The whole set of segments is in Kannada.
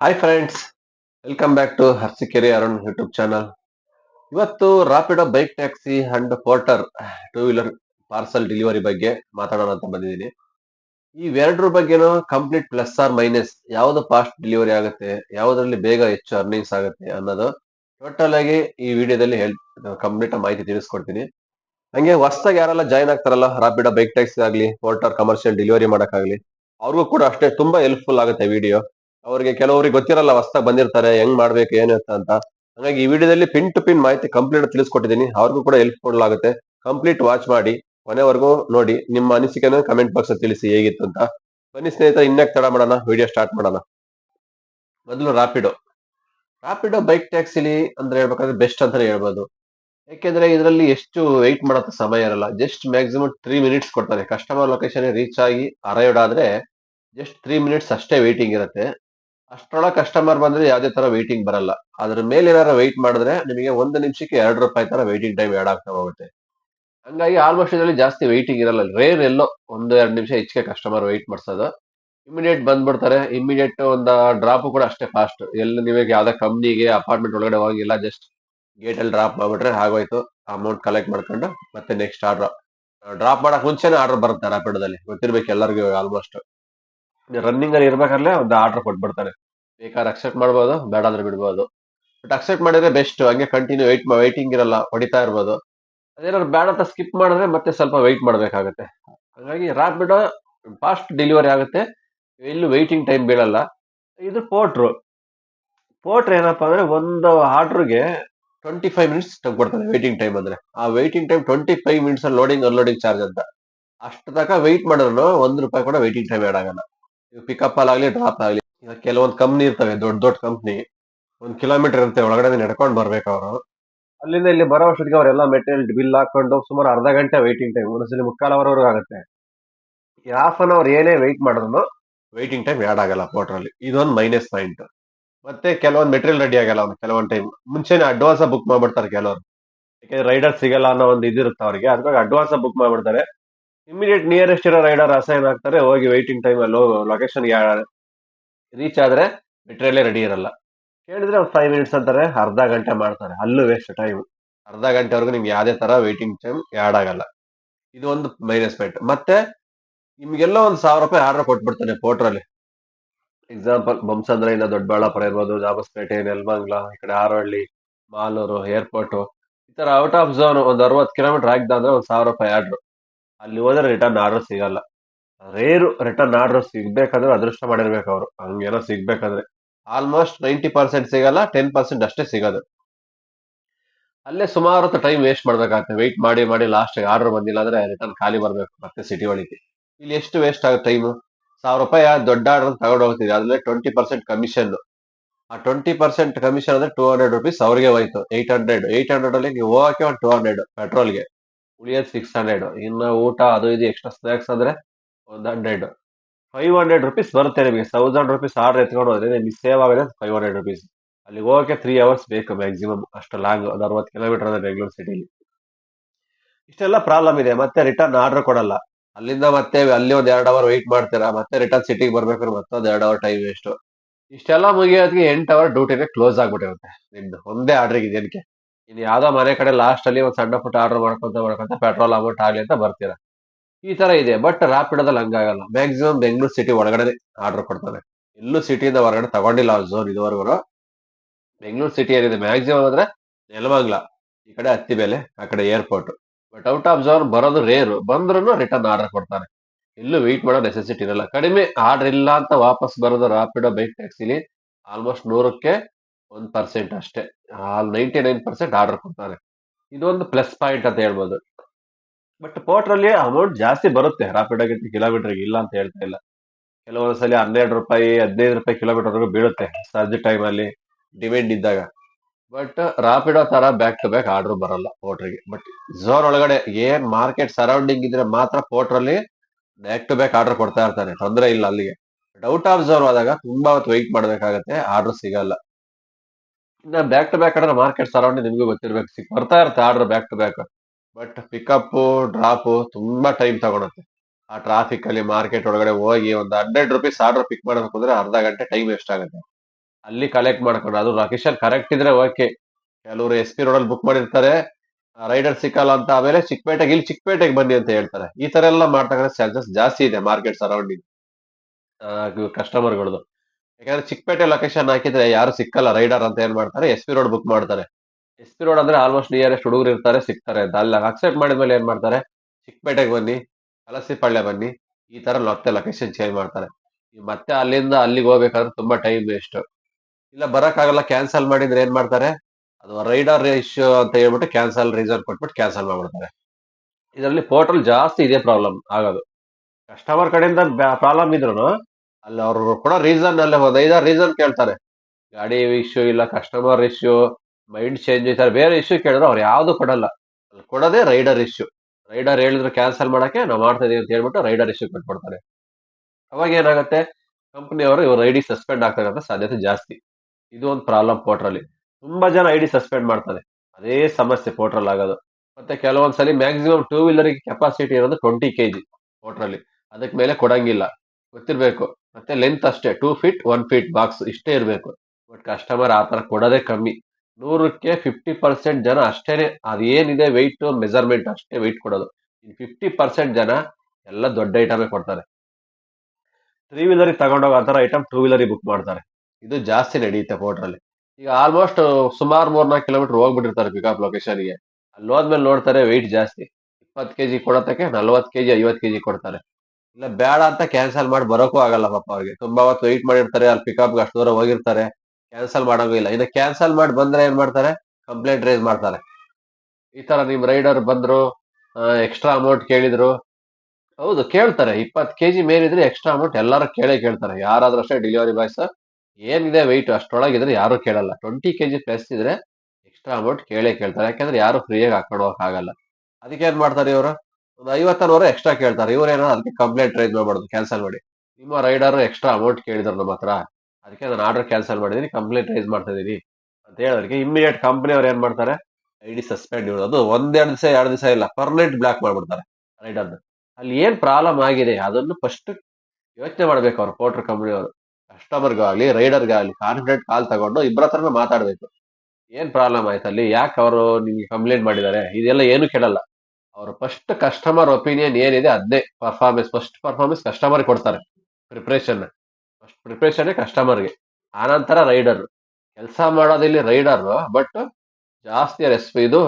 Hi friends welcome back to Harsikere Arun YouTube channel ಇವತ್ತು Rapido bike taxi and Porter two wheeler parcel delivery ಬಗ್ಗೆ ಮಾತಾಡೋಣ ಅಂತ ಬಂದಿದ್ದೀನಿ. ಇವೆರಡರ ಬಗ್ಗೆನೂ ಕಂಪ್ಲೀಟ್ ಪ್ಲಸ್ ಆರ್ ಮೈನಸ್ ಯಾವ್ದು ಫಾಸ್ಟ್ ಡೆಲಿವರಿ ಆಗುತ್ತೆ, ಯಾವುದರಲ್ಲಿ ಬೇಗ ಹೆಚ್ಚು ಅರ್ನಿಂಗ್ಸ್ ಆಗುತ್ತೆ ಅನ್ನೋದು ಟೋಟಲ್ ಆಗಿ ಈ ವಿಡಿಯೋದಲ್ಲಿ ಹೇಳ್ ಕಂಪ್ಲೀಟ್ ಮಾಹಿತಿ ತಿಳಿಸ್ಕೊಡ್ತೀನಿ. ಹಂಗೆ ಹೊಸದಾಗಿ ಯಾರೆಲ್ಲ ಜಾಯ್ನ್ ಆಗ್ತಾರಲ್ಲ ರಾಪಿಡೋ ಬೈಕ್ ಟ್ಯಾಕ್ಸಿ ಆಗಲಿ ಪೋರ್ಟರ್ ಕಮರ್ಷಿಯಲ್ ಡೆಲಿವರಿ ಮಾಡೋಕ್ಕಾಗಲಿ, ಅವ್ರಿಗೂ ಕೂಡ ಅಷ್ಟೇ ತುಂಬಾ ಹೆಲ್ಪ್ಫುಲ್ ಆಗುತ್ತೆ ವಿಡಿಯೋ ಅವ್ರಿಗೆ ಕೆಲವರಿಗೆ ಗೊತ್ತಿರಲ್ಲ ಹೊಸ್ತಾಗ ಬಂದಿರ್ತಾರೆ, ಹೆಂಗ್ ಮಾಡ್ಬೇಕು, ಏನು ಅಂತ ಹಾಗಾಗಿ ಈ ವಿಡಿಯೋದಲ್ಲಿ ಪಿನ್ ಟು ಪಿನ್ ಮಾಹಿತಿ ಕಂಪ್ಲೀಟ್ ತಿಳಿಸ್ಕೊಟ್ಟಿದ್ದೀನಿ ಅವ್ರಿಗೂ ಕೂಡ ಹೆಲ್ಪ್ ಆಗುತ್ತೆ ಕಂಪ್ಲೀಟ್ ವಾಚ್ ಮಾಡಿ, ಕೊನೆವರೆಗೂ ನೋಡಿ, ನಿಮ್ಮ ಅನಿಸಿಕೆನ ಕಮೆಂಟ್ ಬಾಕ್ಸ್ ತಿಳಿಸಿ ಹೇಗಿತ್ತು ಅಂತ. ಬನ್ನಿ ಸ್ನೇಹಿತರೆ ಇನ್ಯಾಕ್ ತಡ ಮಾಡೋಣ, ವಿಡಿಯೋ ಸ್ಟಾರ್ಟ್ ಮಾಡೋಣ. ಮೊದಲು ರಾಪಿಡೋ. ರಾಪಿಡೋ ಬೈಕ್ ಟ್ಯಾಕ್ಸಿಲಿ ಅಂದ್ರೆ ಹೇಳ್ಬೇಕಾದ್ರೆ ಬೆಸ್ಟ್ ಅಂತಾನೆ ಹೇಳ್ಬೋದು. ಯಾಕೆಂದ್ರೆ ಇದರಲ್ಲಿ ಎಷ್ಟು ವೆಯ್ಟ್ ಮಾಡೋ ಸಮಯ ಇರಲ್ಲ. ಜಸ್ಟ್ ಮ್ಯಾಕ್ಸಿಮಮ್ ತ್ರೀ ಮಿನಿಟ್ಸ್ ಕೊಡ್ತಾರೆ. ಕಸ್ಟಮರ್ ಲೊಕೇಶನ್ ರೀಚ್ ಆಗಿ ಅರೈವ್ಡ್ ಆದ್ರೆ ಜಸ್ಟ್ ತ್ರೀ ಮಿನಿಟ್ಸ್ ಅಷ್ಟೇ ವೇಟಿಂಗ್ ಇರುತ್ತೆ. ಅಷ್ಟರೊಳಗೆ ಕಸ್ಟಮರ್ ಬಂದ್ರೆ ಯಾವುದೇ ತರ ವೈಟಿಂಗ್ ಬರಲ್ಲ. ಅದ್ರ ಮೇಲೆ ಏನಾರ ವೆಯ್ಟ್ ಮಾಡಿದ್ರೆ ನಿಮಗೆ ಒಂದು ನಿಮಿಷಕ್ಕೆ ಎರಡು ರೂಪಾಯಿ ತರ ವೈಟಿಂಗ್ ಟೈಮ್ ಆಡ್ ಆಗ್ತಾ ಹೋಗುತ್ತೆ. ಹಂಗಾಗಿ ಆಲ್ಮೋಸ್ಟ್ ಇದರಲ್ಲಿ ಜಾಸ್ತಿ ವೈಟಿಂಗ್ ಇರಲ್ಲ. ರೇರ್ ಎಲ್ಲೋ ಒಂದು ಎರಡು ನಿಮಿಷ ಹೆಚ್ಚಿಗೆ ಕಸ್ಟಮರ್ ವೆಯ್ಟ್ ಮಾಡ್ಸೋದು. ಇಮಿಡಿಯೇಟ್ ಬಂದ್ಬಿಡ್ತಾರೆ. ಇಮಿಡಿಯೇಟ್ ಒಂದು ಡ್ರಾಪ್ ಕೂಡ ಅಷ್ಟೇ ಫಾಸ್ಟ್ ಎಲ್ಲಿ ನೀವು ಯಾವ್ದೋ ಕಂಪ್ನಿಗೆ ಅಪಾರ್ಟ್ಮೆಂಟ್ ಒಳಗಡೆ ಹೋಗಿಲ್ಲ ಜಸ್ಟ್ ಗೇಟ್ ಅಲ್ಲಿ ಡ್ರಾಪ್ ಮಾಡ್ಬಿಟ್ರೆ ಆಗೋಯ್ತು. ಅಮೌಂಟ್ ಕಲೆಕ್ಟ್ ಮಾಡ್ಕೊಂಡು ಮತ್ತೆ ನೆಕ್ಸ್ಟ್ ಆರ್ಡರ್ ಡ್ರಾಪ್ ಮಾಡಕ್ ಮುಂಚೆನೆ ಆರ್ಡರ್ ಬರುತ್ತೆ ರಾಪಿಡೋದಲ್ಲಿ ಗೊತ್ತಿರ್ಬೇಕು ಎಲ್ಲರಿಗೂ ಆಲ್ಮೋಸ್ಟ್ ರನ್ನಿಂಗ್ ಅಲ್ಲಿ ಇರ್ಬೇಕಾದ್ರೆ ಒಂದು ಆರ್ಡರ್ ಕೊಟ್ಬಿಡ್ತಾರೆ. ಬೇಕಾದ್ರೆ ಅಕ್ಸೆಪ್ಟ್ ಮಾಡ್ಬೋದು, ಬೇಡ ಅಂದ್ರೆ ಬಿಡ್ಬೋದು. ಬಟ್ ಅಕ್ಸೆಪ್ಟ್ ಮಾಡಿದ್ರೆ ಬೆಸ್ಟ್ ಹಂಗೆ ಕಂಟಿನ್ಯೂ ವೆಯ್ಟ್ ವೈಟಿಂಗ್ ಇರಲ್ಲ, ಹೊಡಿತಾ ಇರ್ಬೋದು. ಅದೇನಾದ್ರು ಬೇಡ ಅಂತ ಸ್ಕಿಪ್ ಮಾಡಿದ್ರೆ ಮತ್ತೆ ಸ್ವಲ್ಪ ವೆಯ್ಟ್ ಮಾಡಬೇಕಾಗುತ್ತೆ. ಹಾಗಾಗಿ ರಾಪಿಡ್ ಫಾಸ್ಟ್ ಡೆಲಿವರಿ ಆಗುತ್ತೆ. ಎಲ್ಲೂ ವೆಯ್ಟಿಂಗ್ ಟೈಮ್ ಬೀಳಲ್ಲ. ಇದು ಪೋಟ್ರು ಪೋಟ್ರ್ ಏನಪ್ಪಾ ಅಂದ್ರೆ ಒಂದು ಆರ್ಡ್ರಿಗೆ ಟ್ವೆಂಟಿ ಫೈವ್ ಮಿನಿಟ್ಸ್ ಕೊಡ್ತಾರೆ ವೆಯ್ಟಿಂಗ್ ಟೈಮ್ ಅಂದ್ರೆ. ಆ waiting time twenty five minutes loading unloading charge ಅಂತ. ಅಷ್ಟು ತನಕ ವೆಯ್ಟ್ ಮಾಡಿದ್ರು ಒಂದು ರೂಪಾಯಿ ಕೂಡ ವೆಯ್ಟಿಂಗ್ ಟೈಮ್ ಆಗಲ್ಲ. ಪಿಕಪ್ ಅಲ್ಲಾಗ್ಲಿ ಡ್ರಾಪ್ ಆಗ್ಲಿ ಕೆಲವೊಂದು ಕಂಪ್ನಿ ಇರ್ತವೆ, ದೊಡ್ಡ ದೊಡ್ಡ ಕಂಪ್ನಿ ಒಂದ್ ಕಿಲೋಮೀಟರ್ ಇರುತ್ತೆ, ಒಳಗಡೆ ನಡ್ಕೊಂಡು ಬರ್ಬೇಕು ಅವರು. ಅಲ್ಲಿಂದ ಇಲ್ಲಿ ಬರೋ ಅಷ್ಟೊತ್ತಿಗೆ ಅವರೆಲ್ಲ ಮೆಟೀರಿಯಲ್ ಬಿಲ್ ಹಾಕೊಂಡು ಸುಮಾರು ಅರ್ಧ ಗಂಟೆ ವೈಟಿಂಗ್ ಟೈಮ್ ಒಂದ್ಸಲಿ ಮುಕ್ಕಾಲ್ ಅವರ್ವರೆಗೂ ಆಗುತ್ತೆ. ಹಾಫ್ ಅನ್ ಅವರ್ ಏನೇ ವೆಯ್ಟ್ ಮಾಡಿದ್ರು ವೆಯ್ಟಿಂಗ್ ಟೈಮ್ ಆಡ್ ಆಗಲ್ಲ ಪೋಟ್ರಲ್ಲಿ ಇದೊಂದು ಮೈನಸ್ ಪಾಯಿಂಟ್ ಮತ್ತೆ ಕೆಲವೊಂದು ಮೆಟೀರಿಯಲ್ ರೆಡಿ ಆಗಲ್ಲ ಅವ್ನು ಕೆಲವೊಂದು ಟೈಮ್ ಮುಂಚೆನೆ ಅಡ್ವಾನ್ಸ್ ಬುಕ್ ಮಾಡ್ಬಿಡ್ತಾರೆ ಕೆಲವರು. ಯಾಕಂದ್ರೆ ರೈಡರ್ ಸಿಗಲ್ಲ ಅನ್ನೋ ಒಂದು ಇದಿರುತ್ತೆ ಅವ್ರಿಗೆ. ಅದಕ್ಕಾಗಿ ಅಡ್ವಾನ್ಸ್ ಬುಕ್ ಮಾಡ್ಬಿಡ್ತಾರೆ. ಇಮಿಡಿಯೇಟ್ ನಿಯರೆಸ್ಟ್ ಇರೋ ರೈಡರ್ ಅಸೈನ್ ಆಗ್ತಾರೆ, ಹೋಗಿ ವೈಟಿಂಗ್ ಟೈಮ್ ಅಲ್ಲಿ ಲೊಕೇಶನ್ ರೀಚ್ ಆದ್ರೆ ಮೆಟೀರಿಯಲ್ ರೆಡಿ ಇರಲ್ಲ. ಕೇಳಿದ್ರೆ ಒಂದು ಫೈವ್ ಮಿನಿಟ್ಸ್ ಅಂತಾರೆ, ಅರ್ಧ ಗಂಟೆ ಮಾಡ್ತಾರೆ, ಅಲ್ಲೂ ವೇಸ್ಟ್ ಟೈಮ್ ಅರ್ಧ ಗಂಟೆವರೆಗೂ ನಿಮ್ಗೆ ಯಾವುದೇ ತರ ವೈಟಿಂಗ್ ಟೈಮ್ ಆಡ್ ಆಗಲ್ಲ. ಇದು ಒಂದು ಮೈನಸ್ ಪಾಯಿಂಟ್ ಮತ್ತೆ ನಿಮಗೆಲ್ಲ ಒಂದು ಸಾವಿರ ರೂಪಾಯಿ ಆರ್ಡರ್ ಕೊಟ್ಬಿಡ್ತಾನೆ ಪೋಟ್ರಲ್ಲಿ ಎಕ್ಸಾಂಪಲ್ ಬೊಮ್ಸಂದ್ರೆಯಿಂದ ದೊಡ್ಡಬಳ್ಳಾಪುರ ಇರ್ಬೋದು ಜಾಬಸ್ಪೇಟೆ ನೆಲಮಂಗ್ಲ ಈ ಕಡೆ ಹಾರೋಹಳ್ಳಿ ಮಾಲೂರು ಏರ್ಪೋರ್ಟ್ ಈ ತರ ಔಟ್ ಆಫ್ ಝೋನ್ ಒಂದ್ ಅರವತ್ತು ಕಿಲೋಮೀಟರ್ ಆಗಿದ್ದ ಅಂದ್ರೆ ಒಂದ್ ಸಾವಿರ ರೂಪಾಯಿ ಆರ್ಡರ್ ಅಲ್ಲಿ ಹೋದ್ರೆ ರಿಟರ್ನ್ ಆರ್ಡರ್ ಸಿಗಲ್ಲ. ರೇರು ರಿಟರ್ನ್ ಆರ್ಡರ್ ಸಿಗ್ಬೇಕಂದ್ರೆ ಅದೃಷ್ಟ ಮಾಡಿರ್ಬೇಕು ಅವರು. ಹಂಗೇನೋ ಸಿಗ್ಬೇಕಂದ್ರೆ. ಆಲ್ಮೋಸ್ಟ್ ನೈಂಟಿ ಪರ್ಸೆಂಟ್ ಸಿಗಲ್ಲ ಟೆನ್ ಪರ್ಸೆಂಟ್ ಅಷ್ಟೇ ಸಿಗೋದು. ಅಲ್ಲೇ ಸುಮಾರು ಹೊತ್ತು ಟೈಮ್ ವೇಸ್ಟ್ ಮಾಡ್ಬೇಕಾಗತ್ತೆ. ವೆಯ್ಟ್ ಮಾಡಿ ಮಾಡಿ ಲಾಸ್ಟ್ ಆರ್ಡರ್ ಬಂದಿಲ್ಲ ಅಂದ್ರೆ ರಿಟರ್ನ್ ಖಾಲಿ ಬರ್ಬೇಕು ಮತ್ತೆ ಸಿಟಿ ಒಳಗೆ. ಇಲ್ಲಿ ಎಷ್ಟು ವೇಸ್ಟ್ ಆಗುತ್ತೆ ಟೈಮ್ ಸಾವಿರ ರೂಪಾಯಿ ದೊಡ್ಡ ಆರ್ಡರ್ ತಗೊಂಡು ಹೋಗ್ತೀವಿ ಅದ್ರಲ್ಲಿ ಟ್ವೆಂಟಿ ಪರ್ಸೆಂಟ್ ಕಮಿಷನ್ ಆ ಟ್ವೆಂಟಿ ಪರ್ಸೆಂಟ್ ಕಮಿಷನ್ ಅಂದ್ರೆ ಟೂ ಹಂಡ್ರೆಡ್ ರುಪೀಸ್ ಅವ್ರಿಗೆ ಹೋಯ್ತು. ಏಟ್ ಹಂಡ್ರೆಡ್ ಏಟ್ ಹಂಡ್ರೆಡ್ ಅಲ್ಲಿ ನೀವು ಹೋಗಕ್ಕೆ ಒಂದು ಟೂ ಹಂಡ್ರೆಡ್ ಪೆಟ್ರೋಲ್ಗೆ ಉಳಿಯೋದು ಸಿಕ್ಸ್ ಹಂಡ್ರೆಡ್ ಇನ್ನು ಊಟ ಅದು ಇದು ಎಕ್ಸ್ಟ್ರಾ ಸ್ನಾಕ್ಸ್ ಅಂದರೆ ಒಂದು ಹಂಡ್ರೆಡ್ ಫೈವ್ ಹಂಡ್ರೆಡ್ ರುಪೀಸ್ ಬರುತ್ತೆ ನಿಮಗೆ. ತೌಸಂಡ್ ರುಪೀಸ್ ಆರ್ಡರ್ ಎತ್ಕೊಂಡು ಹೋದ್ರೆ ನಿಮಗೆ ಸೇವ್ ಆಗಿದೆ ಫೈವ್ ಹಂಡ್ರೆಡ್ ರುಪೀಸ್ ಅಲ್ಲಿಗೆ ಹೋಗೋಕೆ ತ್ರೀ ಅವರ್ಸ್ ಬೇಕು ಮ್ಯಾಕ್ಸಿಮಮ್ ಅಷ್ಟು ಲಾಂಗ್ ಒಂದು ಅರವತ್ತು ಕಿಲೋಮೀಟರ್ ಅಂದರೆ ಬೆಂಗಳೂರು ಸಿಟಿಲಿ ಇಷ್ಟೆಲ್ಲ ಪ್ರಾಬ್ಲಮ್ ಇದೆ. ಮತ್ತೆ ರಿಟರ್ನ್ ಆರ್ಡರ್ ಕೊಡಲ್ಲ. ಅಲ್ಲಿಂದ ಮತ್ತೆ ಅಲ್ಲಿ ಒಂದು ಎರಡು ಅವರ್ ವೆಯ್ಟ್ ಮಾಡ್ತೀರಾ? ಮತ್ತೆ ರಿಟರ್ನ್ ಸಿಟಿಗೆ ಬರ್ಬೇಕಾದ್ರೆ ಮತ್ತೊಂದು ಎರಡು ಅವರ್ ಟೈಮ್ ವೇಸ್ಟ್ ಇಷ್ಟೆಲ್ಲ ಮುಗಿಯೋದಕ್ಕೆ ಎಂಟು ಅವರ್ ಡ್ಯೂಟಿನೇ ಕ್ಲೋಸ್ ಆಗ್ಬಿಟ್ಟಿರುತ್ತೆ ನಿಮ್ದು. ಒಂದೇ ಆರ್ಡರ್ಗೆ ಇದಕ್ಕೆ ಇನ್ನು ಯಾವ್ದೋ ಮನೆ ಕಡೆ ಲಾಸ್ಟ್ ಅಲ್ಲಿ ಒಂದ್ ಸಣ್ಣ ಪುಟ್ಟ ಆರ್ಡರ್ ಮಾಡ್ಕೊಂತ ಮಾಡ್ಕೊಂತ ಪೆಟ್ರೋಲ್ ಅಮೌಂಟ್ ಆಗ್ಲಿ ಅಂತ ಬರ್ತೀರಾ. ಈ ತರ ಇದೆ ಬಟ್ ರಾಪಿಡದಲ್ಲಿ ಹಂಗಾಗಲ್ಲ ಮ್ಯಾಕ್ಸಿಮಮ್ ಬೆಂಗಳೂರು ಸಿಟಿ ಒಳಗಡೆ ಆರ್ಡರ್ ಕೊಡ್ತಾರೆ. ಎಲ್ಲೂ ಸಿಟಿಯಿಂದ ಹೊರಗಡೆ ತಗೊಂಡಿಲ್ಲ ಅವ್ರ ಝೋನ್ ಇದುವರೆಗೂ. ಬೆಂಗಳೂರು ಸಿಟಿ ಏನಿದೆ ಮ್ಯಾಕ್ಸಿಮಮ್ ಅಂದ್ರೆ ನೆಲಮಂಗ್ಲ, ಈ ಕಡೆ ಹತ್ತಿಬೇಲೆ, ಆ ಕಡೆ airport but out of zone ಬರೋದು ರೇರು ಬಂದ್ರೂ ರಿಟರ್ನ್ ಆರ್ಡರ್ ಕೊಡ್ತಾರೆ. ಎಲ್ಲೂ ವೆಯ್ಟ್ ಮಾಡೋ ನೆಸೆಸಿಟಿ ಇರಲ್ಲ. ಕಡಿಮೆ ಆರ್ಡರ್ ಇಲ್ಲ ಅಂತ ವಾಪಸ್ ಬರೋದು ರಾಪಿಡೋ ಬೈಕ್ ಟ್ಯಾಕ್ಸಿಲಿ ಆಲ್ಮೋಸ್ಟ್ ನೂರಕ್ಕೆ ಒಂದ್ ಪರ್ಸೆಂಟ್ ಅಷ್ಟೇ. ನೈಂಟಿ ನೈನ್ ಪರ್ಸೆಂಟ್ ಆರ್ಡರ್ ಕೊಡ್ತಾರೆ. ಇದೊಂದು ಪ್ಲಸ್ ಪಾಯಿಂಟ್ ಅಂತ ಹೇಳ್ಬೋದು. ಬಟ್ ಪೋರ್ಟ್ರಲ್ಲಿ ಅಮೌಂಟ್ ಜಾಸ್ತಿ ಬರುತ್ತೆ. ರಾಪಿಡೋಗಿಂತ ಕಿಲೋಮೀಟರ್ಗೆ ಇಲ್ಲ ಅಂತ ಹೇಳ್ತಾ ಇಲ್ಲ. ಕೆಲವೊಂದ್ಸಲಿ ಹನ್ನೆರಡು ರೂಪಾಯಿ, ಹದಿನೈದು ರೂಪಾಯಿ ಕಿಲೋಮೀಟರ್ ವರೆಗೂ ಬೀಳುತ್ತೆ. ಸರ್ಜ್ ಟೈಮ್ ಅಲ್ಲಿ ಡಿಮ್ಯಾಂಡ್ ಇದ್ದಾಗ. ಬಟ್ ರಾಪಿಡೋ ತರ ಬ್ಯಾಕ್ ಟು ಬ್ಯಾಕ್ ಆರ್ಡರ್ ಬರಲ್ಲ ಪೋಟ್ರಿಗೆ ಬಟ್ ಝೋನ್ ಒಳಗಡೆ ಏನ್ ಮಾರ್ಕೆಟ್ ಸರೌಂಡಿಂಗ್ ಇದ್ರೆ ಮಾತ್ರ ಪೋಟ್ರಲ್ಲಿ ಬ್ಯಾಕ್ ಟು ಬ್ಯಾಕ್ ಆರ್ಡರ್ ಕೊಡ್ತಾ ಇರ್ತಾನೆ ತೊಂದರೆ ಇಲ್ಲ ಅಲ್ಲಿಗೆ. ಡೌಟ್ ಆಫ್ ಝೋನ್ ಆದಾಗ ತುಂಬಾ ಹೊತ್ತು ವೆಯ್ಟ್ ಮಾಡ್ಬೇಕಾಗತ್ತೆ. ಆರ್ಡರ್ ಸಿಗಲ್ಲ. ಬ್ಯಾಕ್ ಟು ಬ್ಯಾಕ್ ಆದ್ರೆ ಮಾರ್ಕೆಟ್ ಸರೌಂಡಿಂಗ್ ನಿಮಗೂ ಗೊತ್ತಿರ್ಬೇಕು. ಸಿಕ್ ಬರ್ತಾ ಇರುತ್ತೆ order back to back but pickup drop ತುಂಬಾ ಟೈಮ್ ತಗೊಳುತ್ತೆ. ಆ ಟ್ರಾಫಿಕ್ ಅಲ್ಲಿ ಮಾರ್ಕೆಟ್ ಒಳಗಡೆ ಹೋಗಿ ಒಂದು ಹಂಡ್ರೆಡ್ ರುಪೀಸ್ ಆರ್ಡರ್ ಪಿಕ್ ಮಾಡಬೇಕು ಅಂದ್ರೆ ಅರ್ಧ ಗಂಟೆ ಟೈಮ್ ವೇಸ್ಟ್ ಆಗುತ್ತೆ. ಅಲ್ಲಿ ಕಲೆಕ್ಟ್ ಮಾಡ್ಕೊಂಡು, ಅದು ಲೊಕೇಶನ್ ಕರೆಕ್ಟ್ ಇದ್ರೆ ಓಕೆ ಕೆಲವರು ಎಸ್ ಪಿ ಅಲ್ಲಿ ಬುಕ್ ಮಾಡಿರ್ತಾರೆ. ರೈಡರ್ ಸಿಕ್ಕಲ್ಲ ಅಂತ ಆಮೇಲೆ ಚಿಕ್ಕಪೇಟೆಗೆ, ಇಲ್ಲಿ ಚಿಕ್ಕಪೇಟೆಗೆ ಬನ್ನಿ ಅಂತ ಹೇಳ್ತಾರೆ. ಈ ತರ ಎಲ್ಲ ಮಾಡ್ತಕ್ಕಂಥ ಚಾನ್ಸಸ್ ಜಾಸ್ತಿ ಇದೆ ಮಾರ್ಕೆಟ್ ಸರೌಂಡಿಂಗ್ ಕಸ್ಟಮರ್ಗಳದು ಯಾಕಂದ್ರೆ ಚಿಕ್ಕಪೇಟೆ ಲೊಕೇಶನ್ ಹಾಕಿದ್ರೆ ಯಾರು ಸಿಕ್ಕಲ್ಲ, ರೈಡರ್ ಅಂತ ಏನ್ ಮಾಡ್ತಾರೆ ಎಸ್ ಪಿ ರೋಡ್ ಬುಕ್ ಮಾಡ್ತಾರೆ. ಎಸ್ ಪಿ ರೋಡ್ ಅಂದ್ರೆ ಆಲ್ಮೋಸ್ಟ್ ನಿಯರೆಸ್ಟ್ ಹುಡುಗರು ಇರ್ತಾರೆ, ಸಿಗ್ತಾರೆ ಅಂತ. ಅಲ್ಲಿ ಅಕ್ಸೆಪ್ಟ್ ಮಾಡಿದ್ಮೇಲೆ ಏನ್ ಮಾಡ್ತಾರೆ, ಚಿಕ್ಕಪೇಟೆಗೆ ಬನ್ನಿ ಕಲಸಿಪಾಳ್ಯ ಬನ್ನಿ, ಈ ತರ ಮತ್ತೆ ಲೊಕೇಶನ್ ಚೇಂಜ್ ಮಾಡ್ತಾರೆ. ಮತ್ತೆ ಅಲ್ಲಿಂದ ಅಲ್ಲಿಗೆ ಹೋಗ್ಬೇಕಾದ್ರೆ ತುಂಬಾ ಟೈಮ್ ವೇಸ್ಟ್ ಇಲ್ಲ, ಬರಕ್ಕಾಗಲ್ಲ ಕ್ಯಾನ್ಸಲ್ ಮಾಡಿದ್ರೆ ಏನ್ ಮಾಡ್ತಾರೆ, ಅದು ರೈಡರ್ ಇಶ್ಯೂ ಅಂತ ಹೇಳ್ಬಿಟ್ಟು ಕ್ಯಾನ್ಸಲ್ ರೀಸನ್ ಕೊಟ್ಬಿಟ್ಟು ಕ್ಯಾನ್ಸಲ್ ಮಾಡ್ಬಿಡ್ತಾರೆ. ಇದರಲ್ಲಿ ಪೋರ್ಟಲ್ ಜಾಸ್ತಿ ಇದೇ ಪ್ರಾಬ್ಲಮ್ ಆಗೋದು. ಕಸ್ಟಮರ್ ಕಡೆಯಿಂದ ಪ್ರಾಬ್ಲಮ್ ಇದ್ರು ಅಲ್ಲಿ ಅವ್ರು ಕೂಡ ರೀಸನ್ ಅಲ್ಲಿ ಒಂದು ಐದಾರು ರೀಸನ್ ಕೇಳ್ತಾರೆ. ಗಾಡಿ ಇಶ್ಯೂ ಇಲ್ಲ ಕಸ್ಟಮರ್ ಇಶ್ಯೂ ಮೈಂಡ್ ಚೇಂಜ್ ಈ ಬೇರೆ ಇಶ್ಯೂ ಕೇಳಿದ್ರೆ ಅವ್ರು ಯಾವುದು ಕೊಡಲ್ಲ. ಅಲ್ಲಿ ಕೊಡೋದೇ ರೈಡರ್ ಇಶ್ಯೂ ರೈಡರ್ ಹೇಳಿದ್ರು ಕ್ಯಾನ್ಸಲ್ ಮಾಡಕ್ಕೆ ನಾವು ಮಾಡ್ತಾ ಅಂತ ಹೇಳ್ಬಿಟ್ಟು ರೈಡರ್ ಇಶ್ಯೂ ಕೊಟ್ಬಿಡ್ತಾರೆ. ಅವಾಗ ಏನಾಗುತ್ತೆ? ಕಂಪನಿಯವರು ಇವ್ರ ಐಡಿ ಸಸ್ಪೆಂಡ್ ಆಗ್ತಕ್ಕಂಥ ಸಾಧ್ಯತೆ ಜಾಸ್ತಿ. ಇದು ಒಂದು ಪ್ರಾಬ್ಲಮ್ ಪೋರ್ಟ್ರಲ್ಲಿ ತುಂಬಾ ಜನ ಐ ಡಿ ಸಸ್ಪೆಂಡ್ ಮಾಡ್ತಾರೆ. ಅದೇ ಸಮಸ್ಯೆ ಪೋರ್ಟ್ರಲ್ಲಿ ಆಗೋದು. ಮತ್ತೆ ಕೆಲವೊಂದ್ಸಲಿ ಮ್ಯಾಕ್ಸಿಮಮ್ ಟೂ ವೀಲರ್ ಕೆಪಾಸಿಟಿ ಇರೋದು ಟ್ವೆಂಟಿ ಕೆಜಿ ಪೋರ್ಟ್ರಲ್ಲಿ ಅದಕ್ಕೆ ಮೇಲೆ ಕೊಡಂಗಿಲ್ಲ. ಗೊತ್ತಿರ್ಬೇಕು. ಮತ್ತೆ ಲೆಂತ್ ಅಷ್ಟೇ two feet one feet box ಇಷ್ಟೇ ಇರಬೇಕು. ಬಟ್ ಕಸ್ಟಮರ್ ಆ ತರ ಕೊಡೋದೇ ಕಮ್ಮಿ. ನೂರಕ್ಕೆ ಫಿಫ್ಟಿ ಪರ್ಸೆಂಟ್ ಜನ ಅಷ್ಟೇನೆ, ಅದೇನಿದೆ ವೆಯ್ಟ್ ಮೆಜರ್ಮೆಂಟ್ ಅಷ್ಟೇ ವೆಯ್ಟ್ ಕೊಡೋದು. ಫಿಫ್ಟಿ ಪರ್ಸೆಂಟ್ ಜನ ಎಲ್ಲ ದೊಡ್ಡ ಐಟಮೇ ಕೊಡ್ತಾರೆ. ತ್ರೀ ವೀಲರಿಗೆ ತಗೊಂಡೋಗೋ ಅಂತರ ಐಟಮ್ ಟೂ ವೀಲರ್ ಬುಕ್ ಮಾಡ್ತಾರೆ. ಇದು ಜಾಸ್ತಿ ನಡೆಯುತ್ತೆ ಪೋರ್ಟ್ರಲ್ಲಿ ಈಗ ಆಲ್ಮೋಸ್ಟ್ ಸುಮಾರು ಮೂರ್ನಾಲ್ಕು ಕಿಲೋಮೀಟರ್ ಹೋಗ್ಬಿಟ್ಟಿರ್ತಾರೆ ಪಿಕಪ್ ಲೊಕೇಶನ್ಗೆ ಅಲ್ಲಿ ಹೋದ್ಮೇಲೆ ನೋಡ್ತಾರೆ ವೆಯ್ಟ್ ಜಾಸ್ತಿ. ಇಪ್ಪತ್ತು ಕೆಜಿ ಕೊಡೋತಕ್ಕೆ ನಲ್ವತ್ತು ಕೆಜಿ, ಐವತ್ತು ಕೆಜಿ ಕೊಡ್ತಾರೆ. ಇಲ್ಲ ಬೇಡ ಅಂತ ಕ್ಯಾನ್ಸಲ್ ಮಾಡಿ ಬರೋಕ್ಕೂ ಆಗಲ್ಲ ಪಾಪ ಅವ್ರಿಗೆ. ತುಂಬಾ ಹೊತ್ತು ವೆಯ್ಟ್ ಮಾಡಿರ್ತಾರೆ, ಅಲ್ಲಿ ಪಿಕಪ್ಗೆ ಅಷ್ಟು ದೂರ ಹೋಗಿರ್ತಾರೆ ಕ್ಯಾನ್ಸಲ್ ಮಾಡೋಂಗಿಲ್ಲ ಇನ್ನು ಕ್ಯಾನ್ಸಲ್ ಮಾಡಿ ಬಂದ್ರೆ ಏನ್ ಮಾಡ್ತಾರೆ? ಕಂಪ್ಲೇಂಟ್ ರೈಸ್ ಮಾಡ್ತಾರೆ. ಈ ತರ ನಿಮ್ ರೈಡರ್ ಬಂದ್ರು ಎಕ್ಸ್ಟ್ರಾ ಅಮೌಂಟ್ ಕೇಳಿದ್ರು. ಹೌದು, ಕೇಳ್ತಾರೆ. ಇಪ್ಪತ್ತು ಕೆ ಜಿ ಮೇಲಿದ್ರೆ ಎಕ್ಸ್ಟ್ರಾ ಅಮೌಂಟ್ ಎಲ್ಲರೂ ಕೇಳೇ ಕೇಳ್ತಾರೆ. ಯಾರಾದ್ರೂ ಅಷ್ಟೇ ಡೆಲಿವರಿ ಬಾಯ್ಸ್ ಏನಿದೆ ವೆಯ್ಟ್ ಅಷ್ಟೊಳಗಿದ್ರೆ ಯಾರು ಕೇಳಲ್ಲ. ಟ್ವೆಂಟಿ ಕೆ ಜಿ ಪ್ಲಸ್ ಇದ್ರೆ ಎಕ್ಸ್ಟ್ರಾ ಅಮೌಂಟ್ ಕೇಳೇ ಕೇಳ್ತಾರೆ. ಯಾಕಂದ್ರೆ ಯಾರು ಫ್ರೀಯಾಗಿ ಹಾಕೊಂಡು ಹೋಗಕ್ ಆಗಲ್ಲ ಅದಕ್ಕೆ ಏನ್ ಮಾಡ್ತಾರೆ ಇವರು? ಒಂದು ಐವತ್ತನೂರು ಎಕ್ಸ್ಟ್ರಾ ಕೇಳ್ತಾರೆ. ಇವ್ರೇನೋ ಅದಕ್ಕೆ ಕಂಪ್ಲೇಂಟ್ ರೈಸ್ ಮಾಡ್ಬಾರ್ದು ಕ್ಯಾನ್ಸಲ್ ಮಾಡಿ. ನಿಮ್ಮ ರೈಡರ್ ಎಕ್ಸ್ಟ್ರಾ ಅಮೌಂಟ್ ಕೇಳಿದ್ರು ನಮ್ಮ ಹತ್ರ, ಅದಕ್ಕೆ ನಾನು ಆರ್ಡರ್ ಕ್ಯಾನ್ಸಲ್ ಮಾಡಿದೀನಿ ಕಂಪ್ಲೇಂಟ್ ರೈಸ್ ಮಾಡ್ತಾ ಇದೀನಿ ಅಂತ ಹೇಳೋದಕ್ಕೆ ಇಮಿಡಿಯೇಟ್ ಕಂಪ್ನಿ ಅವ್ರು ಏನ್ ಮಾಡ್ತಾರೆ ಐಡಿ ಸಸ್ಪೆಂಡ್ ಇರೋದು ಅದು ಒಂದೆರಡು ದಿವಸ, ಎರಡು ದಿವಸ ಇಲ್ಲ ಪರ್ಮನೆಂಟ್ ಬ್ಲಾಕ್ ಮಾಡ್ಬಿಡ್ತಾರೆ ರೈಡರ್ ಅಲ್ಲಿ ಏನ್ ಪ್ರಾಬ್ಲಮ್ ಆಗಿದೆ, ಅದನ್ನು ಫಸ್ಟ್ ಯೋಚನೆ ಮಾಡ್ಬೇಕು ಅವ್ರು ಪೋಟ್ರ್ ಕಂಪ್ನಿಯವರು ಕಸ್ಟಮರ್ಗಾಗ್ಲಿ ರೈಡರ್ಗಾಗ್ಲಿ ಕಾನ್ಫಿಡೆಂಟ್ ಕಾಲ್ ತಗೊಂಡು ಇಬ್ಬರ ಹತ್ರನೂ ಮಾತಾಡ್ಬೇಕು. ಏನ್ ಪ್ರಾಬ್ಲಮ್ ಆಯ್ತು ಅಲ್ಲಿ? ಯಾಕೆ ಅವರು ನಿಮ್ಗೆ ಕಂಪ್ಲೇಂಟ್ ಮಾಡಿದ್ದಾರೆ? ಇದೆಲ್ಲ ಏನು ಕೇಳಲ್ಲ ಅವರು ಫಸ್ಟ್ ಕಸ್ಟಮರ್ ಒಪಿನಿಯನ್ ಏನಿದೆ ಅದನ್ನೇ ಪರ್ಫಾರ್ಮೆನ್ಸ್ ಫಸ್ಟ್ ಪರ್ಫಾರ್ಮೆನ್ಸ್ ಕಸ್ಟಮರ್ ಕೊಡ್ತಾರೆ. ಪ್ರಿಪ್ರೇಷನ್ ಫಸ್ಟ್ ಪ್ರಿಪ್ರೇಷನ್ ಕಸ್ಟಮರ್ಗೆ ಆನಂತರ ರೈಡರ್ ಕೆಲಸ ಮಾಡೋದಿಲ್ಲಿ ರೈಡರ್ ಬಟ್ ಜಾಸ್ತಿ ರೆಸ್ ಇದು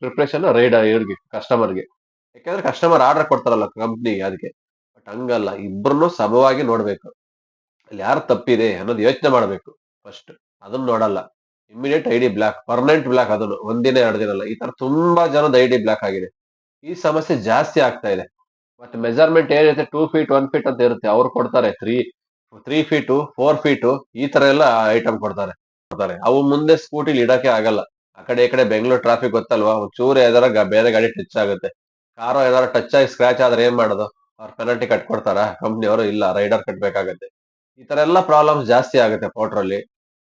ಪ್ರಿಪ್ರೇಷನ್ ರೈಡರ್ ಇವ್ರಿಗೆ ಕಸ್ಟಮರ್ಗೆ ಯಾಕಂದ್ರೆ ಕಸ್ಟಮರ್ ಆರ್ಡರ್ ಕೊಡ್ತಾರಲ್ಲ ಕಂಪ್ನಿ ಅದಕ್ಕೆ ಬಟ್ ಹಂಗಲ್ಲ. ಇಬ್ಬರನ್ನು ಸಮವಾಗಿ ನೋಡ್ಬೇಕು. ಅಲ್ಲಿ ಯಾರು ತಪ್ಪಿದೆ ಅನ್ನೋದು ಯೋಚನೆ ಮಾಡಬೇಕು ಫಸ್ಟ್ ಅದನ್ನ ನೋಡಲ್ಲ. Immediate ID block permanent block ಅದನ್ನು. ಒಂದಿನ, ಎರಡು ದಿನ ಅಲ್ಲ. ಈ ತರ ತುಂಬಾ ಜನದ ಐ ಡಿ ಬ್ಲಾಕ್ ಆಗಿದೆ. ಈ ಸಮಸ್ಯೆ ಜಾಸ್ತಿ ಆಗ್ತಾ ಇದೆ. ಮತ್ತೆ ಮೆಜರ್ಮೆಂಟ್ ಏನಿರುತ್ತೆ ಟೂ ಫೀಟ್ ಒನ್ ಫೀಟ್ ಅಂತ ಇರುತ್ತೆ. ಅವ್ರು ಕೊಡ್ತಾರೆ three three feet four feet ಈ ತರ ಎಲ್ಲ ಐಟಮ್ ಕೊಡ್ತಾರೆ. ಕೊಡ್ತಾರೆ. ಅವು ಮುಂದೆ ಸ್ಕೂಟಿಲಿ ಇಡಕ್ಕೆ ಆಗಲ್ಲ. ಆ ಕಡೆ ಈ ಕಡೆ ಬೆಂಗಳೂರು ಟ್ರಾಫಿಕ್ ಗೊತ್ತಲ್ವಾ? ಚೂರು ಯಾವ್ದಾರ ಬೇರೆ ಗಾಡಿ ಟಚ್ ಆಗುತ್ತೆ. ಕಾರು ಏನಾದ್ರು ಟಚ್ ಆಗಿ ಸ್ಕ್ರಾಚ್ ಆದ್ರೆ ಏನ್ ಮಾಡೋದು? ಅವ್ರ ಪೆನಾಲ್ಟಿ ಕಟ್ಕೊಡ್ತಾರ? ಕಂಪ್ನಿ ಅವರು ಇಲ್ಲ ರೈಡರ್ ಕಟ್ಬೇಕಾಗತ್ತೆ. ಈ ತರ ಎಲ್ಲ ಪ್ರಾಬ್ಲಮ್ಸ್ ಜಾಸ್ತಿ ಆಗುತ್ತೆ ಪೋಟ್ರಲ್ಲಿ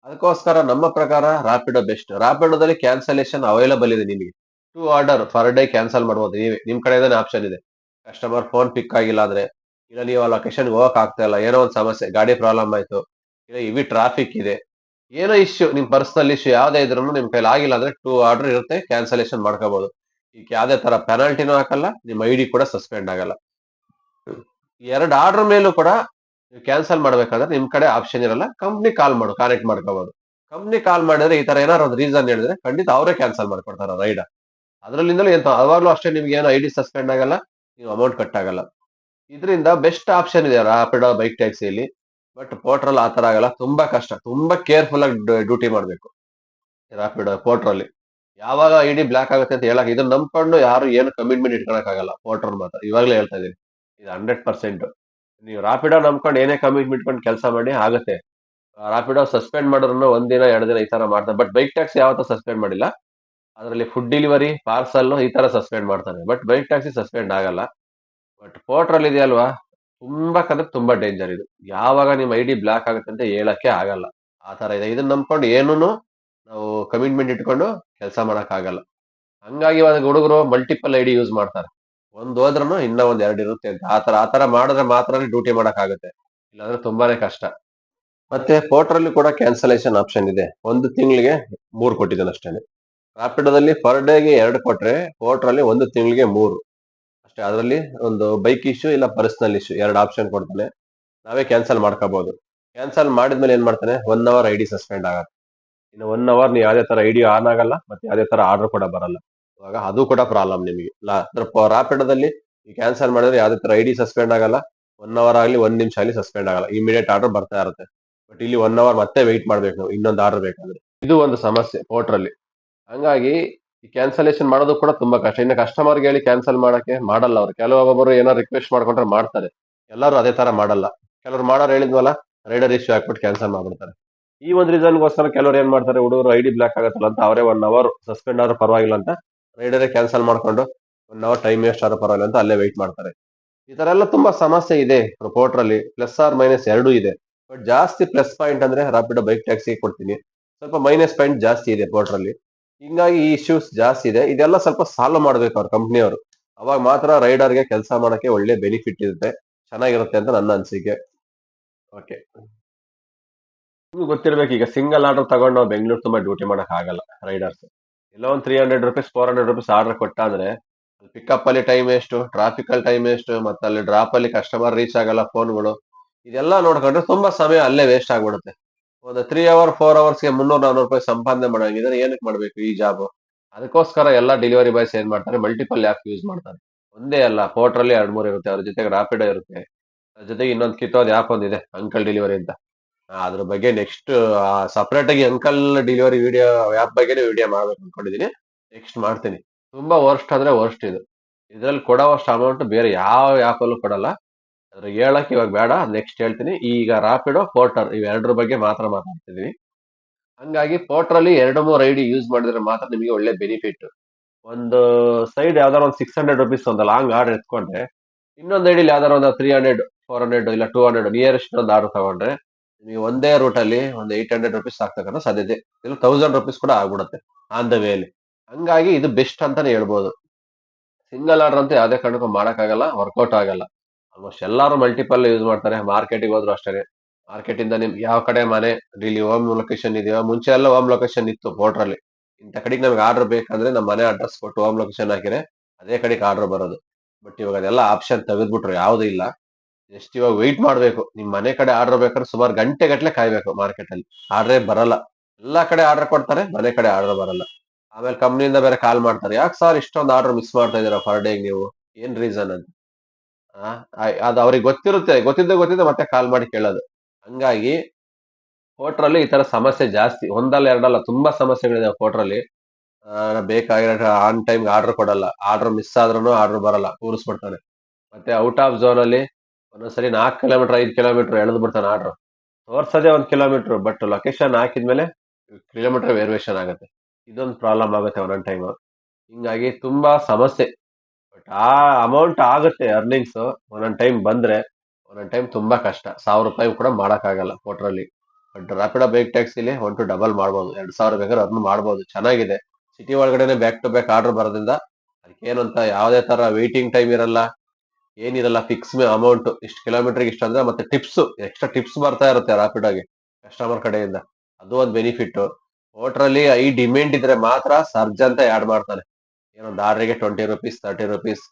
ಅದಕ್ಕೋಸ್ಕರ ನಮ್ಮ ಪ್ರಕಾರ ರಾಪಿಡೋ ಬೆಸ್ಟ್ ರಾಪಿಡೋದಲ್ಲಿ ಕ್ಯಾನ್ಸಲೇಷನ್ ಅವೈಲಬಲ್ ಇದೆ ನಿಮಗೆ. Two order per day cancel ಮಾಡ್ಬೋದು. ನೀವೇ, ನಿಮ್ ಕಡೆಯಿಂದಾನೆ ಆಪ್ಷನ್ ಇದೆ. ಕಸ್ಟಮರ್ ಫೋನ್ ಪಿಕ್ ಆಗಿಲ್ಲ ಅಂದ್ರೆ, ಇಲ್ಲ ನೀವು ಆ ಲೊಕೇಶನ್ ಹೋಗಕ್ ಆಗ್ತಾ ಇಲ್ಲ, ಏನೋ ಒಂದು ಸಮಸ್ಯೆ, ಗಾಡಿ ಪ್ರಾಬ್ಲಮ್ ಆಯ್ತು, ಇಲ್ಲ ಇವಿ ಟ್ರಾಫಿಕ್ ಇದೆ, ಏನೋ ಇಶ್ಯೂ ನಿಮ್ ಪರ್ಸನಲ್ ಇಶ್ಯೂ ಯಾವ್ದೇ ಇದ್ರೂ ನಿಮ್ ಕೈಲಿ ಆಗಿಲ್ಲ ಅಂದ್ರೆ ಟೂ ಆರ್ಡರ್ ಇರುತ್ತೆ ಕ್ಯಾನ್ಸಲೇಷನ್ ಮಾಡ್ಕೋಬಹುದು ಈಗ ಯಾವ್ದೇ ತರ ಪೆನಾಲ್ಟಿನೂ ಹಾಕಲ್ಲ ನಿಮ್ ಐ ಡಿ ಕೂಡ ಸಸ್ಪೆಂಡ್ ಆಗಲ್ಲ. ಎರಡು ಆರ್ಡರ್ ಮೇಲೂ ಕೂಡ ನೀವು ಕ್ಯಾನ್ಸಲ್ ಮಾಡ್ಬೇಕಾದ್ರೆ ನಿಮ್ ಕಡೆ ಆಪ್ಷನ್ ಇರಲ್ಲ ಕಂಪ್ನಿ ಕಾಲ್ ಮಾಡು ಕನೆಕ್ಟ್ ಮಾಡ್ಕೋಬಹುದು ಕಂಪ್ನಿ ಕಾಲ್ ಮಾಡಿದ್ರೆ ಈ ತರ ಏನಾದ್ರು ಒಂದು ರೀಸನ್ ಹೇಳಿದ್ರೆ ಖಂಡಿತ ಅವರೇ ಕ್ಯಾನ್ಸಲ್ ಮಾಡ್ಕೊಡ್ತಾರೆ ರೈಡ್ ಅದರಲ್ಲಿಂದಲೂ ಎಂತ ಅವಾಗಲೂ ಅಷ್ಟೇ ನಿಮ್ಗೆ ಏನು ಐ ಡಿ ಸಸ್ಪೆಂಡ್ ಆಗಲ್ಲ, ನೀವು ಅಮೌಂಟ್ ಕಟ್ ಆಗಲ್ಲ. ಇದರಿಂದ ಬೆಸ್ಟ್ ಆಪ್ಷನ್ ಇದೆ ರಾಪಿಡೋ ಬೈಕ್ ಟ್ಯಾಕ್ಸಿಯಲ್ಲಿ ಬಟ್ ಪೋರ್ಟ್ರಲ್ಲಿ ಆ ಥರ ಆಗಲ್ಲ. ತುಂಬಾ ಕಷ್ಟ, ತುಂಬಾ ಕೇರ್ಫುಲ್ ಆಗಿ ಡ್ಯೂಟಿ ಮಾಡಬೇಕು. ರಾಪಿಡೋ ಪೋರ್ಟ್ರಲ್ಲಿ ಯಾವಾಗ ಐ ಡಿ ಬ್ಲಾಕ್ ಆಗುತ್ತೆ ಅಂತ ಹೇಳಕ್ ಇದನ್ನ ನಂಬ್ಕೊಂಡು ಯಾರು ಏನು ಕಮಿಟ್ಮೆಂಟ್ ಇಟ್ಕೊಳಕ್ಕಾಗಲ್ಲ ಪೋರ್ಟರ್ ಮಾತ್ರ. ಇವಾಗಲೇ ಹೇಳ್ತಾ ಇದೀನಿ. ಇದು ಹಂಡ್ರೆಡ್ ಪರ್ಸೆಂಟ್ ನೀವು ರಾಪಿಡೋ ನಂಬ್ಕೊಂಡು ಏನೇ ಕಮಿಟ್ಮೆಂಟ್ ಇಟ್ಕೊಂಡು ಕೆಲಸ ಮಾಡಿ, ಆಗುತ್ತೆ. ರಾಪಿಡೋ ಸಸ್ಪೆಂಡ್ ಮಾಡಿದ್ರು ಒಂದಿನ, ಎರಡು ದಿನ ಈ ತರ ಮಾಡ್ತಾರೆ. ಬಟ್ ಬೈಕ್ ಟ್ಯಾಕ್ಸಿ ಯಾವತ್ತೂ ಸಸ್ಪೆಂಡ್ ಮಾಡಿಲ್ಲ. ಅದರಲ್ಲಿ ಫುಡ್ ಡೆಲಿವರಿ ಪಾರ್ಸಲ್ ಈ ತರ ಸಸ್ಪೆಂಡ್ ಮಾಡ್ತಾರೆ. ಬಟ್ ಬೈಕ್ ಟ್ಯಾಕ್ಸಿ ಸಸ್ಪೆಂಡ್ ಆಗಲ್ಲ. ಬಟ್ ಪೋರ್ಟ್ರಲ್ಲಿ ಇದೆಯಲ್ವಾ ತುಂಬಾ ಕಂದ್ರೆ ತುಂಬಾ ಡೇಂಜರ್ ಇದು. ಯಾವಾಗ ನಿಮ್ಮ ಐ ಡಿ ಬ್ಲಾಕ್ ಆಗುತ್ತೆ ಅಂತ ಹೇಳಕ್ಕೆ ಆಗಲ್ಲ. ಆ ತರ ಇದೆ. ಇದನ್ನ ನಂಬ್ಕೊಂಡು ಏನೂ ನಾವು ಕಮಿಟ್ಮೆಂಟ್ ಇಟ್ಕೊಂಡು ಕೆಲಸ ಮಾಡಕ್ ಆಗಲ್ಲ. ಹಂಗಾಗಿ ಇವಾಗ ಹುಡುಗರು ಮಲ್ಟಿಪಲ್ ಐ ಡಿ ಯೂಸ್ ಮಾಡ್ತಾರೆ. ಒಂದು ಹೋದ್ರೂ ಇನ್ನ ಒಂದ್ ಎರಡು ಇರುತ್ತೆ ಅಂತ. ಆ ಥರ ಆ ಆತರ ಮಾಡಿದ್ರೆ ಮಾತ್ರ ಡ್ಯೂಟಿ ಮಾಡಕ್ ಆಗುತ್ತೆ. ಇಲ್ಲಾಂದ್ರೆ ತುಂಬಾನೇ ಕಷ್ಟ. ಮತ್ತೆ ಪೋರ್ಟ್ರಲ್ಲಿ ಕೂಡ ಕ್ಯಾನ್ಸಲೇಷನ್ ಆಪ್ಷನ್ ಇದೆ. ಒಂದು ತಿಂಗಳಿಗೆ ಮೂರು ಕೊಟ್ಟಿದ್ದಾನೆ ಅಷ್ಟೇ ರಾಪಿಡೋದಲ್ಲಿ ಪರ್ ಡೇಗೆ ಎರಡು ಕೊಟ್ರೆ ಅಲ್ಲಿ ಒಂದು ತಿಂಗಳಿಗೆ ಮೂರು. ಅಷ್ಟೇ, ಅದರಲ್ಲಿ ಒಂದು ಬೈಕ್ ಇಶ್ಯೂ ಇಲ್ಲ ಪರ್ಸನಲ್ ಇಶ್ಯೂ ಎರಡು ಆಪ್ಷನ್ ಕೊಡ್ತಾನೆ. ನಾವೇ ಕ್ಯಾನ್ಸಲ್ ಮಾಡ್ಕೋಬಹುದು ಕ್ಯಾನ್ಸಲ್ ಮಾಡಿದ್ಮೇಲೆ ಏನ್ ಮಾಡ್ತಾನೆ? One hour I D suspend ಆಗುತ್ತೆ. ಇನ್ನು ಒನ್ ಅವರ್ ನೀವು ಯಾವ್ದೇ ತರ ಐ ಆನ್ ಆಗಲ್ಲ, ಮತ್ತೆ ಯಾವುದೇ ತರ ಆರ್ಡರ್ ಕೂಡ ಬರಲ್ಲ. ಇವಾಗ ಅದು ಕೂಡ ಪ್ರಾಬ್ಲಮ್ ನಿಮಗೆ. ರಾಪಿಡೋದಲ್ಲಿ ಕ್ಯಾನ್ಸಲ್ ಮಾಡಿದ್ರೆ ಯಾವುದೇ ತರ ಐ ಸಸ್ಪೆಂಡ್ ಆಗಲ್ಲ. ಒನ್ ಅವರ್ ಆಗಲಿ, ಒಂದ್ ನಿಮಿಷ ಆಗಲಿ ಸಸ್ಪೆಂಡ್ ಆಗಲ್ಲ. ಇಮಿಡಿಯೇಟ್ ಆರ್ಡರ್ ಬರ್ತಾ ಇರುತ್ತೆ. ಬಟ್ ಇಲ್ಲಿ ಒನ್ ಅವರ್ ಮತ್ತೆ ವೆಯ್ಟ್ ಮಾಡ್ಬೇಕು ನಾವು. ಇನ್ನೊಂದು ಆರ್ಡರ್ ಬೇಕಾದ್ರೆ. ಇದು ಒಂದು ಸಮಸ್ಯೆ ಪೋರ್ಟರ್ ಅಲ್ಲಿ ಹಂಗಾಗಿ ಈ ಕ್ಯಾನ್ಸಲೇಷನ್ ಮಾಡೋದು ಕೂಡ ತುಂಬಾ ಕಷ್ಟ. ಇನ್ನು ಕಸ್ಟಮರ್ಗೆ ಹೇಳಿ ಕ್ಯಾನ್ಸಲ್ ಮಾಡೋಕ್ಕೆ ಮಾಡಲ್ಲ ಅವ್ರು. ಕೆಲವೊಬ್ಬರು ಏನೋ ರಿಕ್ವೆಸ್ಟ್ ಮಾಡ್ಕೊಂಡ್ರೆ ಮಾಡ್ತಾರೆ. ಎಲ್ಲರೂ ಅದೇ ತರ ಮಾಡಲ್ಲ. ಕೆಲವರು ಮಾಡೋರು ಹೇಳಿದ್ವಲ್ಲ ರೈಡರ್ ಇಶ್ಯೂ ಹಾಕ್ಬಿಟ್ಟು ಕ್ಯಾನ್ಸಲ್ ಮಾಡ್ಬಿಡ್ತಾರೆ. ಈ ಒಂದು ರೀಸನ್ಗೋಸ್ಕರ ಕೆಲವರು ಏನ್ ಮಾಡ್ತಾರೆ? ಹುಡುಗರು ಐ ಡಿ ಬ್ಲಾಕ್ ಆಗತ್ತಲ್ಲ ಅಂತ ಅವರೇ ಒನ್ ಅವರ್ ಸಸ್ಪೆಂಡ್ ಆದ್ರೂ ಪರವಾಗಿಲ್ಲ ಅಂತ ರೈಡರೇ ಕ್ಯಾನ್ಸಲ್ ಮಾಡ್ಕೊಂಡು ಒನ್ ಅವರ್ ಟೈಮ್ ವೇಸ್ಟ್ ಆದ್ರೂ ಪರವಾಗಿಲ್ಲ ಅಂತ ಅಲ್ಲೇ ವೆಯ್ಟ್ ಮಾಡ್ತಾರೆ. ಈ ತರ ಎಲ್ಲ ತುಂಬಾ ಸಮಸ್ಯೆ ಇದೆ ರಿಪೋರ್ಟ್ ಅಲ್ಲಿ ಪ್ಲಸ್ ಆರ್ ಮೈನಸ್ ಎರಡೂ ಇದೆ. ಬಟ್ ಜಾಸ್ತಿ ಪ್ಲಸ್ ಪಾಯಿಂಟ್ ಅಂದ್ರೆ ರಾಪಿಡೋ ಬೈಕ್ ಟ್ಯಾಕ್ಸಿ ಕೊಡ್ತೀನಿ. ಸ್ವಲ್ಪ ಮೈನಸ್ ಪಾಯಿಂಟ್ ಜಾಸ್ತಿ ಇದೆ ರಿಪೋರ್ಟ್ ಅಲ್ಲಿ ಹಿಂಗಾಗಿ ಈ ಇಶ್ಯೂಸ್ ಜಾಸ್ತಿ ಇದೆ. ಇದೆಲ್ಲ ಸ್ವಲ್ಪ ಸಾಲ್ವ್ ಮಾಡ್ಬೇಕು ಅವ್ರ ಕಂಪ್ನಿಯವರು ಅವಾಗ ಮಾತ್ರ ರೈಡರ್ಗೆ ಕೆಲಸ ಮಾಡೋಕ್ಕೆ ಒಳ್ಳೆ ಬೆನಿಫಿಟ್ ಇರುತ್ತೆ. ಚೆನ್ನಾಗಿರುತ್ತೆ ಅಂತ ನನ್ನ ಅನಿಸಿಕೆ. ಓಕೆ ನಿಮ್ಗೆ ಗೊತ್ತಿರ್ಬೇಕು, ಈಗ ಸಿಂಗಲ್ ಆರ್ಡರ್ ತಗೊಂಡು ನಾವು ಬೆಂಗಳೂರು ತುಂಬಾ ಡ್ಯೂಟಿ ಆಗಲ್ಲ ರೈಡರ್ಸ್ ಎಲ್ಲ ಒಂದು three hundred rupees four hundred rupees order ಕೊಟ್ಟಾದ್ರೆ pickup ಅಲ್ಲಿ ಟೈಮ್ ಎಷ್ಟು ಟ್ರಾಫಿಕ್ ಅಲ್ಲಿ ಟೈಮ್ ಎಷ್ಟು, ಮತ್ತೆ ಅಲ್ಲಿ ಡ್ರಾಪ್ ಅಲ್ಲಿ ಕಸ್ಟಮರ್ ರೀಚ್ ಆಗಲ್ಲ ಫೋನ್ಗಳು ಇದೆಲ್ಲ ನೋಡ್ಕೊಂಡ್ರೆ ತುಂಬಾ ಸಮಯ ಅಲ್ಲೇ ವೇಸ್ಟ್ ಆಗ್ಬಿಡುತ್ತೆ. ಒಂದು ತ್ರೀ ಅವರ್ ಫೋರ್ ಅವರ್ಸ್ಗೆ ಮುನ್ನೂರ್, ನಾನೂರು ರೂಪಾಯಿ ಸಂಪಾದನೆ ಮಾಡೋಂಗಿದ್ರೆ ಏನಕ್ಕೆ ಮಾಡ್ಬೇಕು ಈ ಜಾಬ್ ಅದಕ್ಕೋಸ್ಕರ ಎಲ್ಲ ಡೆಲಿವರಿ ಬಾಯ್ಸ್ ಏನ್ ಮಾಡ್ತಾರೆ? ಮಲ್ಟಿಪಲ್ ಆ್ಯಪ್ ಯೂಸ್ ಮಾಡ್ತಾರೆ. ಒಂದೇ ಅಲ್ಲ ಪೋರ್ಟ್ರಲ್ಲಿ ಎರಡು ಮೂರು ಇರುತ್ತೆ. ಅವ್ರ ಜೊತೆಗೆ ರಾಪಿಡೋ ಇರುತ್ತೆ. ಅದ್ರ ಜೊತೆಗೆ ಇನ್ನೊಂದು ಕಿತ್ತೋದು ಆ್ಯಪ್ ಒಂದಿದೆ ಅಂಕಲ್ ಡೆಲಿವರಿ ಅಂತ. ಅದ್ರ ಬಗ್ಗೆ ನೆಕ್ಸ್ಟ್ ಸಪ್ರೇಟ್ ಆಗಿ ಅಂಕಲ್ ಡೆಲಿವರಿ ವಿಡಿಯೋ ಆ್ಯಪ್ ಬಗ್ಗೆ ವಿಡಿಯೋ ಮಾಡ್ಬೇಕು ಅನ್ಕೊಂಡಿದೀನಿ. ನೆಕ್ಸ್ಟ್ ಮಾಡ್ತೀನಿ. ತುಂಬಾ ವರ್ಸ್ಟ್ ಅಂದ್ರೆ ವರ್ಸ್ಟ್ ಇದು. ಇದ್ರಲ್ಲಿ ಕೊಡೋವಷ್ಟು ಅಮೌಂಟ್ ಬೇರೆ ಯಾವ ಆ್ಯಪಲ್ಲೂ ಕೊಡಲ್ಲ. ಅದ್ರ ಹೇಳಕ್ ಇವಾಗ ಬೇಡ ನೆಕ್ಸ್ಟ್ ಹೇಳ್ತೀನಿ. ಈಗ ರಾಪಿಡೋ ಪೋರ್ಟರ್ ಇವೆರಡರ ಬಗ್ಗೆ ಮಾತ್ರ ಮಾತಾಡ್ತಿದೀನಿ. ಹಂಗಾಗಿ ಪೋರ್ಟರ್ ಅಲ್ಲಿ ಎರಡು ಮೂರು ಐ ಡಿ ಯೂಸ್ ಮಾಡಿದ್ರೆ ಮಾತ್ರ ನಿಮಗೆ ಒಳ್ಳೆ ಬೆನಿಫಿಟ್ ಒಂದು ಸೈಡ್ ಯಾವ್ದಾರು ಒಂದು ಸಿಕ್ಸ್ ಹಂಡ್ರೆಡ್ ರುಪೀಸ್ ಒಂದು ಲಾಂಗ್ ಆರ್ಡರ್ ಎತ್ಕೊಂಡ್ರೆ, ಇನ್ನೊಂದು ಐಡಿಲಿ ಯಾವ್ದಾರು ಒಂದು ತ್ರೀ ಹಂಡ್ರೆಡ್ ಫೋರ್ ಹಂಡ್ರೆಡ್ ಇಲ್ಲ ಟೂ ಹಂಡ್ರೆಡ್ ನಿಯರೆಸ್ಟ್ ಒಂದು ಆರ್ಡರ್ ತಗೊಂಡ್ರೆ ನೀವು ಒಂದೇ ರೂಟ್ ಅಲ್ಲಿ ಒಂದು ಏಟ್ ಹಂಡ್ರೆಡ್ ರುಪೀಸ್ ಆಗ್ತಕ್ಕಂಥ ಸಾಧ್ಯತೆ ಇಲ್ಲ ತೌಸಂಡ್ ರುಪೀಸ್ ಕೂಡ ಆಗ್ಬಿಡುತ್ತೆ ಆನ್ ದ ವೇಲಿ ಹಂಗಾಗಿ ಇದು ಬೆಸ್ಟ್ ಅಂತಾನೆ ಹೇಳ್ಬೋದು. ಸಿಂಗಲ್ ಆರ್ಡರ್ ಅಂತ ಯಾವುದೇ ಕಾರಣಕ್ಕೂ ಮಾಡೋಕ್ಕಾಗಲ್ಲ ವರ್ಕೌಟ್ ಆಗಲ್ಲ. ಆಲ್ಮೋಸ್ಟ್ ಎಲ್ಲರೂ ಮಲ್ಟಿಪಲ್ ಯೂಸ್ ಮಾಡ್ತಾರೆ ಮಾರ್ಕೆಟಿಗೆ ಹೋದ್ರು ಅಷ್ಟೇ ಮಾರ್ಕೆಟ್ ಇಂದ ನಿಮ್ಗೆ ಯಾವ ಕಡೆ ಮನೆ, ಇಲ್ಲಿ ಹೋಮ್ ಲೊಕೇಶನ್ ಇದೆಯೋ, ಮುಂಚೆ ಎಲ್ಲ ಹೋಮ್ ಲೊಕೇಶನ್ ಇತ್ತು ಪೋರ್ಟ್ರಲ್ಲಿ ಇಂಥ ಕಡೆಗೆ ನಮ್ಗೆ ಆರ್ಡರ್ ಬೇಕಂದ್ರೆ ನಮ್ಮ ಮನೆ ಅಡ್ರೆಸ್ ಕೊಟ್ಟು ಹೋಮ್ ಲೊಕೇಶನ್ ಹಾಕಿದ್ರೆ ಅದೇ ಕಡೆಗೆ ಆರ್ಡರ್ ಬರೋದು. ಬಟ್ ಇವಾಗ ಅದೆಲ್ಲ ಆಪ್ಷನ್ ತೆಗೆದ್ಬಿಟ್ರು, ಯಾವುದೂ ಇಲ್ಲ. ಜಸ್ಟ್ ಇವಾಗ ವೆಯ್ಟ್ ಮಾಡ್ಬೇಕು. ನಿಮ್ ಮನೆ ಕಡೆ ಆರ್ಡರ್ ಬೇಕಾದ್ರೆ ಸುಮಾರು ಗಂಟೆ ಗಟ್ಟಲೆ ಕಾಯ್ಬೇಕು ಮಾರ್ಕೆಟ್ ಅಲ್ಲಿ. ಆರ್ಡ್ರೇ ಬರಲ್ಲ. ಎಲ್ಲ ಕಡೆ ಆರ್ಡರ್ ಕೊಡ್ತಾರೆ, ಮನೆ ಕಡೆ ಆರ್ಡರ್ ಬರಲ್ಲ. ಆಮೇಲೆ ಕಂಪ್ನಿಯಿಂದ ಬೇರೆ ಕಾಲ್ ಮಾಡ್ತಾರೆ. ಯಾಕೆ ಸರ್ ಇಷ್ಟೊಂದು ಆರ್ಡರ್ ಮಿಸ್ ಮಾಡ್ತಾ ಇದೀರಾ ಪರ್ ಡೇಗೆ ನೀವು? ಏನ್ ರೀಸನ್ ಅಂತ? ಆ, ಅದು ಅವ್ರಿಗೆ ಗೊತ್ತಿರುತ್ತೆ ಗೊತ್ತಿದ್ದೆ ಗೊತ್ತಿದ್ದೆ ಮತ್ತೆ ಕಾಲ್ ಮಾಡಿ ಕೇಳೋದು. ಹಂಗಾಗಿ ಕೋಟ್ರಲ್ಲಿ ಈ ತರ ಸಮಸ್ಯೆ ಜಾಸ್ತಿ ಒಂದಲ್ಲ ಎರಡಲ್ಲ ತುಂಬಾ ಸಮಸ್ಯೆಗಳಿದೆ ಕೋಟ್ರಲ್ಲಿ. ಬೇಕಾಗಿರೋ ಆನ್ ಟೈಮ್ ಆರ್ಡರ್ ಕೊಡಲ್ಲ ಆರ್ಡರ್ ಮಿಸ್ ಆದ್ರೂ ಆರ್ಡರ್ ಬರಲ್ಲ ಕೂರಿಸ್ಬಿಡ್ತಾನೆ ಮತ್ತೆ ಔಟ್ ಆಫ್ ಝೋನ್ ಅಲ್ಲಿ ಒಂದೊಂದ್ಸರಿ ನಾಲ್ಕು ಕಿಲೋಮೀಟರ್ ಐದು ಕಿಲೋಮೀಟರ್ ಎಳೆದು ಬಿಡ್ತಾನೆ ಆರ್ಡರ್ ತೋರ್ಸೋದೇ ಒಂದು ಕಿಲೋಮೀಟರ್ ಬಟ್ ಲೊಕೇಶನ್ ಹಾಕಿದ್ಮೇಲೆ ಕಿಲೋಮೀಟರ್ ವೇರಿಯೇಷನ್ ಆಗುತ್ತೆ. ಇದೊಂದು ಪ್ರಾಬ್ಲಮ್ ಆಗುತ್ತೆ ಒಂದೊಂದು ಟೈಮ್ ಹಿಂಗಾಗಿ ತುಂಬಾ ಸಮಸ್ಯೆ. ಆ ಅಮೌಂಟ್ ಆಗುತ್ತೆ ಅರ್ನಿಂಗ್ಸ್ ಒಂದೊಂದು ಟೈಮ್ ಬಂದ್ರೆ, ಒಂದೊಂದು ಟೈಮ್ ತುಂಬಾ ಕಷ್ಟ. ಸಾವಿರ ರೂಪಾಯಿ ಕೂಡ ಮಾಡಕ್ಕಾಗಲ್ಲ ಪೋಟ್ರಲ್ಲಿ ಬಟ್ ರಾಪಿಡೋ ಬೈಕ್ ಟ್ಯಾಕ್ಸಿಲಿ ಒನ್ ಟು ಡಬಲ್ ಮಾಡ್ಬೋದು. ಎರಡ್ ಸಾವಿರ ಬೇಕಾದ್ರೆ ಅರ್ನ್ ಮಾಡ್ಬೋದು. ಚೆನ್ನಾಗಿದೆ. ಸಿಟಿ ಒಳಗಡೆನೆ ಬ್ಯಾಕ್ ಟು ಬ್ಯಾಕ್ ಆರ್ಡರ್ ಬರೋದ್ರಿಂದ ಅದಕ್ಕೇನಂತ ಯಾವುದೇ ತರ ವೇಟಿಂಗ್ ಟೈಮ್ ಇರಲ್ಲ. ಏನಿರಲ್ಲ ಫಿಕ್ಸ್ ಅಮೌಂಟ್ ಇಷ್ಟು ಕಿಲೋಮೀಟರ್ಗೆ ಇಷ್ಟ ಅಂದ್ರೆ ಮತ್ತೆ ಟಿಪ್ಸ್ ಎಕ್ಸ್ಟ್ರಾ ಟಿಪ್ಸ್ ಬರ್ತಾ ಇರುತ್ತೆ ರಾಪಿಡೋಗೆ ಕಸ್ಟಮರ್ ಕಡೆಯಿಂದ. ಅದು ಒಂದು ಬೆನಿಫಿಟ್ ಹೋಟ್ರಲ್ಲಿ ಐ ಡಿಮ್ಯಾಂಡ್ ಇದ್ರೆ ಮಾತ್ರ ಸರ್ಜ್ ಅಂತ ಆಡ್ ಮಾಡ್ತಾನೆ ಏನೊಂದು ದಾರಿಗೆ twenty rupees thirty rupees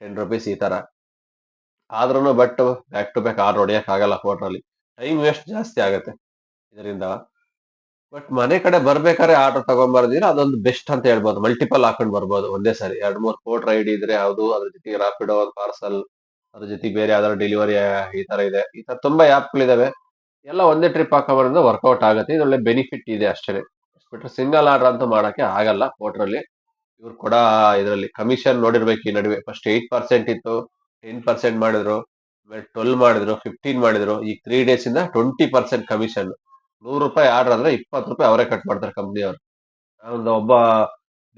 ten rupees ಈ ತರ. ಆದ್ರೂ but back to back order ಆಗಲ್ಲ ಹೋಟ್ರಲ್ಲಿ ಟೈಮ್ ವೇಸ್ಟ್ ಜಾಸ್ತಿ ಆಗುತ್ತೆ ಇದರಿಂದ. ಬಟ್ ಮನೆ ಕಡೆ ಬರ್ಬೇಕಾದ್ರೆ ಆರ್ಡರ್ ತಗೊಂಬರ್ದಿದ್ರೆ ಅದೊಂದು ಬೆಸ್ಟ್ ಅಂತ ಹೇಳ್ಬೋದು. ಮಲ್ಟಿಪಲ್ ಹಾಕೊಂಡ್ ಬರ್ಬೋದು ಒಂದೇ ಸಾರಿ. ಎರಡು ಮೂರು ಫೋಟೋ ಐಡಿ ಇದ್ರೆ ಯಾವುದು ಅದ್ರ ಜೊತೆಗೆ ರಾಪಿಡೋ ಪಾರ್ಸಲ್ ಅದ್ರ ಜೊತೆಗೆ ಬೇರೆ ಯಾವ್ದಾದ್ರು ಡೆಲಿವರಿ ಈ ತರ ಇದೆ. ಈ ತರ ತುಂಬಾ ಆ್ಯಪ್ಗಳಿದಾವೆ ಎಲ್ಲ ಒಂದೇ ಟ್ರಿಪ್ ಹಾಕೊಂಬರೋದ್ರಿಂದ ವರ್ಕೌಟ್ ಆಗುತ್ತೆ. ಇದೊಳ್ಳೆ ಬೆನಿಫಿಟ್ ಇದೆ ಅಷ್ಟೇ. ಬಿಟ್ಟರೆ ಸಿಂಗಲ್ ಆರ್ಡರ್ ಅಂತ ಮಾಡಕ್ಕೆ ಆಗಲ್ಲ ಪೋಟ್ರಲ್ಲಿ ಇವ್ರು ಕೊಡ ಇದರಲ್ಲಿ ಕಮಿಷನ್ ನೋಡಿರ್ಬೇಕು ಈ ನಡುವೆ. ಫಸ್ಟ್ ಏಟ್ ಪರ್ಸೆಂಟ್ ಇತ್ತು ಟೆನ್ ಪರ್ಸೆಂಟ್ ಮಾಡಿದ್ರು, ಆಮೇಲೆ ಟ್ವೆಲ್ ಮಾಡಿದ್ರು ಫಿಫ್ಟೀನ್ ಮಾಡಿದ್ರು. ಈ ತ್ರೀ ಡೇಸ್ ಇಂದ ಟ್ವೆಂಟಿ ಪರ್ಸೆಂಟ್ ಕಮಿಷನ್ ನೂರು ರೂಪಾಯಿ ಆರ್ಡರ್ ಅಂದ್ರೆ ಇಪ್ಪತ್ತು ರೂಪಾಯಿ ಅವರೇ ಕಟ್ ಮಾಡ್ತಾರೆ ಕಂಪ್ನಿಯವರು ಒಂದು ಒಬ್ಬ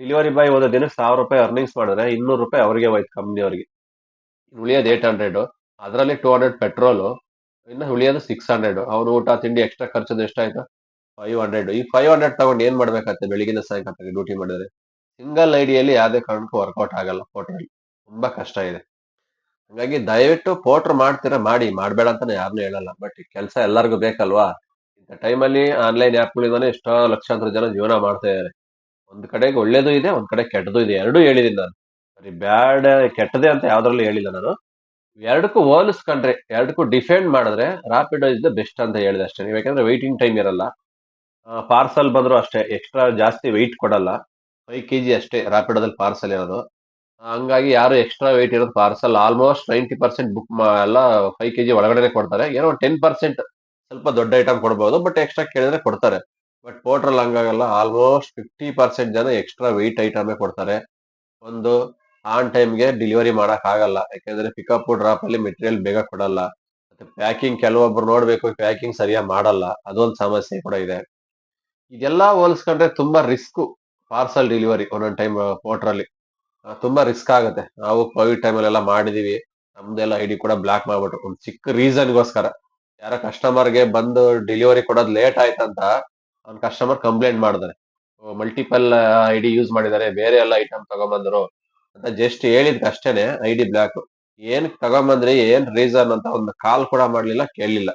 ಡೆಲಿವರಿ ಬಾಯ್ ಹೋದ ದಿನ ಸಾವಿರ ರೂಪಾಯಿ ಅರ್ನಿಂಗ್ಸ್ ಮಾಡಿದ್ರೆ ಇನ್ನೂರು ರೂಪಾಯಿ ಅವರಿಗೆ ಹೋಯ್ತು ಕಂಪ್ನಿಯವರಿಗೆ ಉಳಿಯೋದು ಏಟ್ ಹಂಡ್ರೆಡ್ ಅದರಲ್ಲಿ ಟೂ ಹಂಡ್ರೆಡ್ ಪೆಟ್ರೋಲು ಇನ್ನು ಉಳಿಯೋದು ಸಿಕ್ಸ್ ಹಂಡ್ರೆಡ್ ಅವ್ನು ಊಟ, ತಿಂಡಿ ಎಕ್ಸ್ಟ್ರಾ ಖರ್ಚು ಎಷ್ಟಾಯ್ತು? ಫೈವ್ ಹಂಡ್ರೆಡ್ ಈ ಫೈವ್ ಹಂಡ್ರೆಡ್ ತಗೊಂಡು ಏನ್ ಮಾಡ್ಬೇಕಾಗ್ತದೆ ಬೆಳಿಗ್ಗೆ ಸಾಯಂಕಾಲ ಡ್ಯೂಟಿ ಮಾಡಿದ್ರೆ? ಸಿಂಗಲ್ ಐಡಿಯಲ್ಲಿ ಯಾವುದೇ ಕಾರಣಕ್ಕೂ ವರ್ಕೌಟ್ ಆಗಲ್ಲ ಪೋಟ್ರಲ್ಲಿ ತುಂಬಾ ಕಷ್ಟ ಇದೆ. ಹಾಗಾಗಿ ದಯವಿಟ್ಟು ಪೋಟ್ರ್ ಮಾಡ್ತೀರಾ ಮಾಡಿ, ಮಾಡಬೇಡ ಅಂತ ಯಾರನ್ನೂ ಹೇಳಲ್ಲ. ಬಟ್ ಕೆಲಸ ಎಲ್ಲರಿಗೂ ಬೇಕಲ್ವಾ? ಇಂಥ ಟೈಮಲ್ಲಿ ಆನ್ಲೈನ್ ಆ್ಯಪ್ಗಳಿಂದಾನೆ ಎಷ್ಟೋ ಲಕ್ಷಾಂತರ ಜನ ಜೀವನ ಮಾಡ್ತಾ ಇದ್ದಾರೆ ಒಂದು ಕಡೆಗೆ ಒಳ್ಳೇದು ಇದೆ, ಒಂದು ಕಡೆ ಕೆಟ್ಟದು ಇದೆ. ಎರಡೂ ಹೇಳಿದೀನಿ ನಾನು. ಸರಿ ಬ್ಯಾಡ್ ಕೆಟ್ಟದೇ ಅಂತ ಯಾವ್ದ್ರಲ್ಲೂ ಹೇಳಿಲ್ಲ ನಾನು. ಎರಡಕ್ಕೂ ಹೋಲಿಸ್ಕೊಂಡ್ರೆ ಎರಡಕ್ಕೂ ಡಿಫೆಂಡ್ ಮಾಡಿದ್ರೆ ರಾಪಿಡೋ ಇಸ್ ದ ಬೆಸ್ಟ್ ಅಂತ ಹೇಳಿದೆ ಅಷ್ಟೇ. ನೀವು ಯಾಕಂದ್ರೆ ವೈಟಿಂಗ್ ಟೈಮ್ ಇರಲ್ಲ. ಪಾರ್ಸಲ್ ಬಂದರೂ ಅಷ್ಟೇ. ಎಕ್ಸ್ಟ್ರಾ ಜಾಸ್ತಿ ವೆಯ್ಟ್ ಕೊಡಲ್ಲ. ಫೈವ್ ಕೆ ಜಿ ಅಷ್ಟೇ ರಾಪಿಡೋದಲ್ಲಿ ಪಾರ್ಸಲ್ ಇರೋದು. ಹಂಗಾಗಿ ಯಾರು ಎಕ್ಸ್ಟ್ರಾ ವೆಯ್ಟ್ ಇರೋದು parcel almost ninety percent book ಎಲ್ಲ ಫೈವ್ ಕೆ ಜಿ ಒಳಗಡೆ ಕೊಡ್ತಾರೆ. ಏನೋ ಟೆನ್ ಪರ್ಸೆಂಟ್ ಸ್ವಲ್ಪ ದೊಡ್ಡ ಐಟಮ್ ಕೊಡ್ಬೋದು ಬಟ್ ಎಕ್ಸ್ಟ್ರಾ ಕೇಳಿದ್ರೆ ಕೊಡ್ತಾರೆ. ಬಟ್ ಪೋರ್ಟ್ರಲ್ಲಿ ಹಂಗಾಗಲ್ಲ ಆಲ್ಮೋಸ್ಟ್ ಫಿಫ್ಟಿ ಪರ್ಸೆಂಟ್ ಜನ ಎಕ್ಸ್ಟ್ರಾ ವೆಯ್ಟ್ ಐಟಮೇ ಕೊಡ್ತಾರೆ. ಒಂದು ಆನ್ ಟೈಮ್ಗೆ ಡೆಲಿವರಿ ಆಗಲ್ಲ. ಯಾಕಂದ್ರೆ ಪಿಕಪ್ ಡ್ರಾಪಲ್ಲಿ ಮೆಟೀರಿಯಲ್ ಬೇಗ ಕೊಡಲ್ಲ. ಮತ್ತೆ ಪ್ಯಾಕಿಂಗ್ ಕೆಲವೊಬ್ರು ನೋಡಬೇಕು ಪ್ಯಾಕಿಂಗ್ ಸರಿಯಾಗಿ ಮಾಡಲ್ಲ. ಅದೊಂದು ಸಮಸ್ಯೆ ಕೂಡ ಇದೆ. ಇದೆಲ್ಲ ಹೋಲಿಸ್ಕೊಂಡ್ರೆ ತುಂಬಾ ರಿಸ್ಕ್ ಪಾರ್ಸಲ್ ಡೆಲಿವರಿ ಒಂದೊಂದು ಟೈಮ್ ಪೋರ್ಟ್ರಲ್ಲಿ ತುಂಬಾ ರಿಸ್ಕ್ ಆಗುತ್ತೆ. ನಾವು ಕೋವಿಡ್ ಟೈಮಲ್ಲಿ ಎಲ್ಲ ಮಾಡಿದೀವಿ. ನಮ್ದೆಲ್ಲ ಐ ಡಿ ಕೂಡ ಬ್ಲಾಕ್ ಮಾಡ್ಬಿಟ್ರು. ಒಂದು ಚಿಕ್ಕ ರೀಸನ್ಗೋಸ್ಕರ ಯಾರೋ ಕಸ್ಟಮರ್ಗೆ ಬಂದು ಡೆಲಿವರಿ ಕೊಡೋದು ಲೇಟ್ ಆಯ್ತಂತ, ಅವ್ನ ಕಸ್ಟಮರ್ ಕಂಪ್ಲೇಂಟ್ ಮಾಡಿದಾರೆ ಮಲ್ಟಿಪಲ್ ಐ ಡಿ ಯೂಸ್ ಮಾಡಿದ್ದಾರೆ ಬೇರೆ ಎಲ್ಲ ಐಟಮ್ ತಗೊಂಬಂದ್ರು ಅಂತ ಜಸ್ಟ್ ಹೇಳಿದ್ಕೆ ಅಷ್ಟೇನೆ ಐ ಡಿ ಬ್ಲಾಕ್. ಏನ್ ತಗೊಂಬಂದ್ರಿ, ಏನ್ ರೀಸನ್ ಅಂತ ಒಂದು ಕಾಲ್ ಕೂಡ ಮಾಡ್ಲಿಲ್ಲ, ಕೇಳಲಿಲ್ಲ.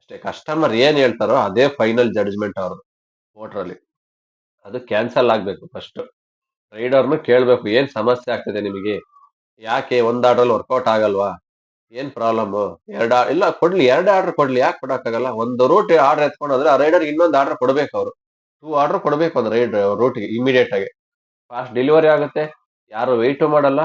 ಅಷ್ಟೇ ಕಸ್ಟಮರ್ ಏನ್ ಹೇಳ್ತಾರೋ ಅದೇ ಫೈನಲ್ ಜಡ್ಜ್ಮೆಂಟ್ ಅವ್ರದ್ದು ಪೋರ್ಟ್ರಲ್ಲಿ ಅದು ಕ್ಯಾನ್ಸಲ್ ಆಗಬೇಕು ಫಸ್ಟ್ ರೈಡರ್ನು ಕೇಳಬೇಕು, ಏನು ಸಮಸ್ಯೆ ಆಗ್ತದೆ ನಿಮಗೆ? ಯಾಕೆ ಒಂದು ಆರ್ಡ್ರಲ್ಲಿ ವರ್ಕೌಟ್ ಆಗಲ್ವಾ? ಏನು ಪ್ರಾಬ್ಲಮ್ ಎರಡು ಇಲ್ಲ ಕೊಡ್ಲಿ, ಎರಡು ಆರ್ಡರ್ ಕೊಡ್ಲಿ, ಯಾಕೆ ಕೊಡೋಕ್ಕಾಗಲ್ಲ? ಒಂದು ರೂಟ್ ಆರ್ಡರ್ ಎತ್ಕೊಂಡು ಆ ರೈಡರ್ ಇನ್ನೊಂದು ಆರ್ಡರ್ ಕೊಡಬೇಕು ಅವರು. ಟೂ ಆರ್ಡರ್ ಕೊಡಬೇಕು ಒಂದು ರೈಡ್ ರೂಟಿಗೆ ಇಮಿಡಿಯೇಟ್ ಆಗಿ. ಫಾಸ್ಟ್ ಡೆಲಿವರಿ ಆಗುತ್ತೆ, ಯಾರು ವೆಯ್ಟು ಮಾಡಲ್ಲ.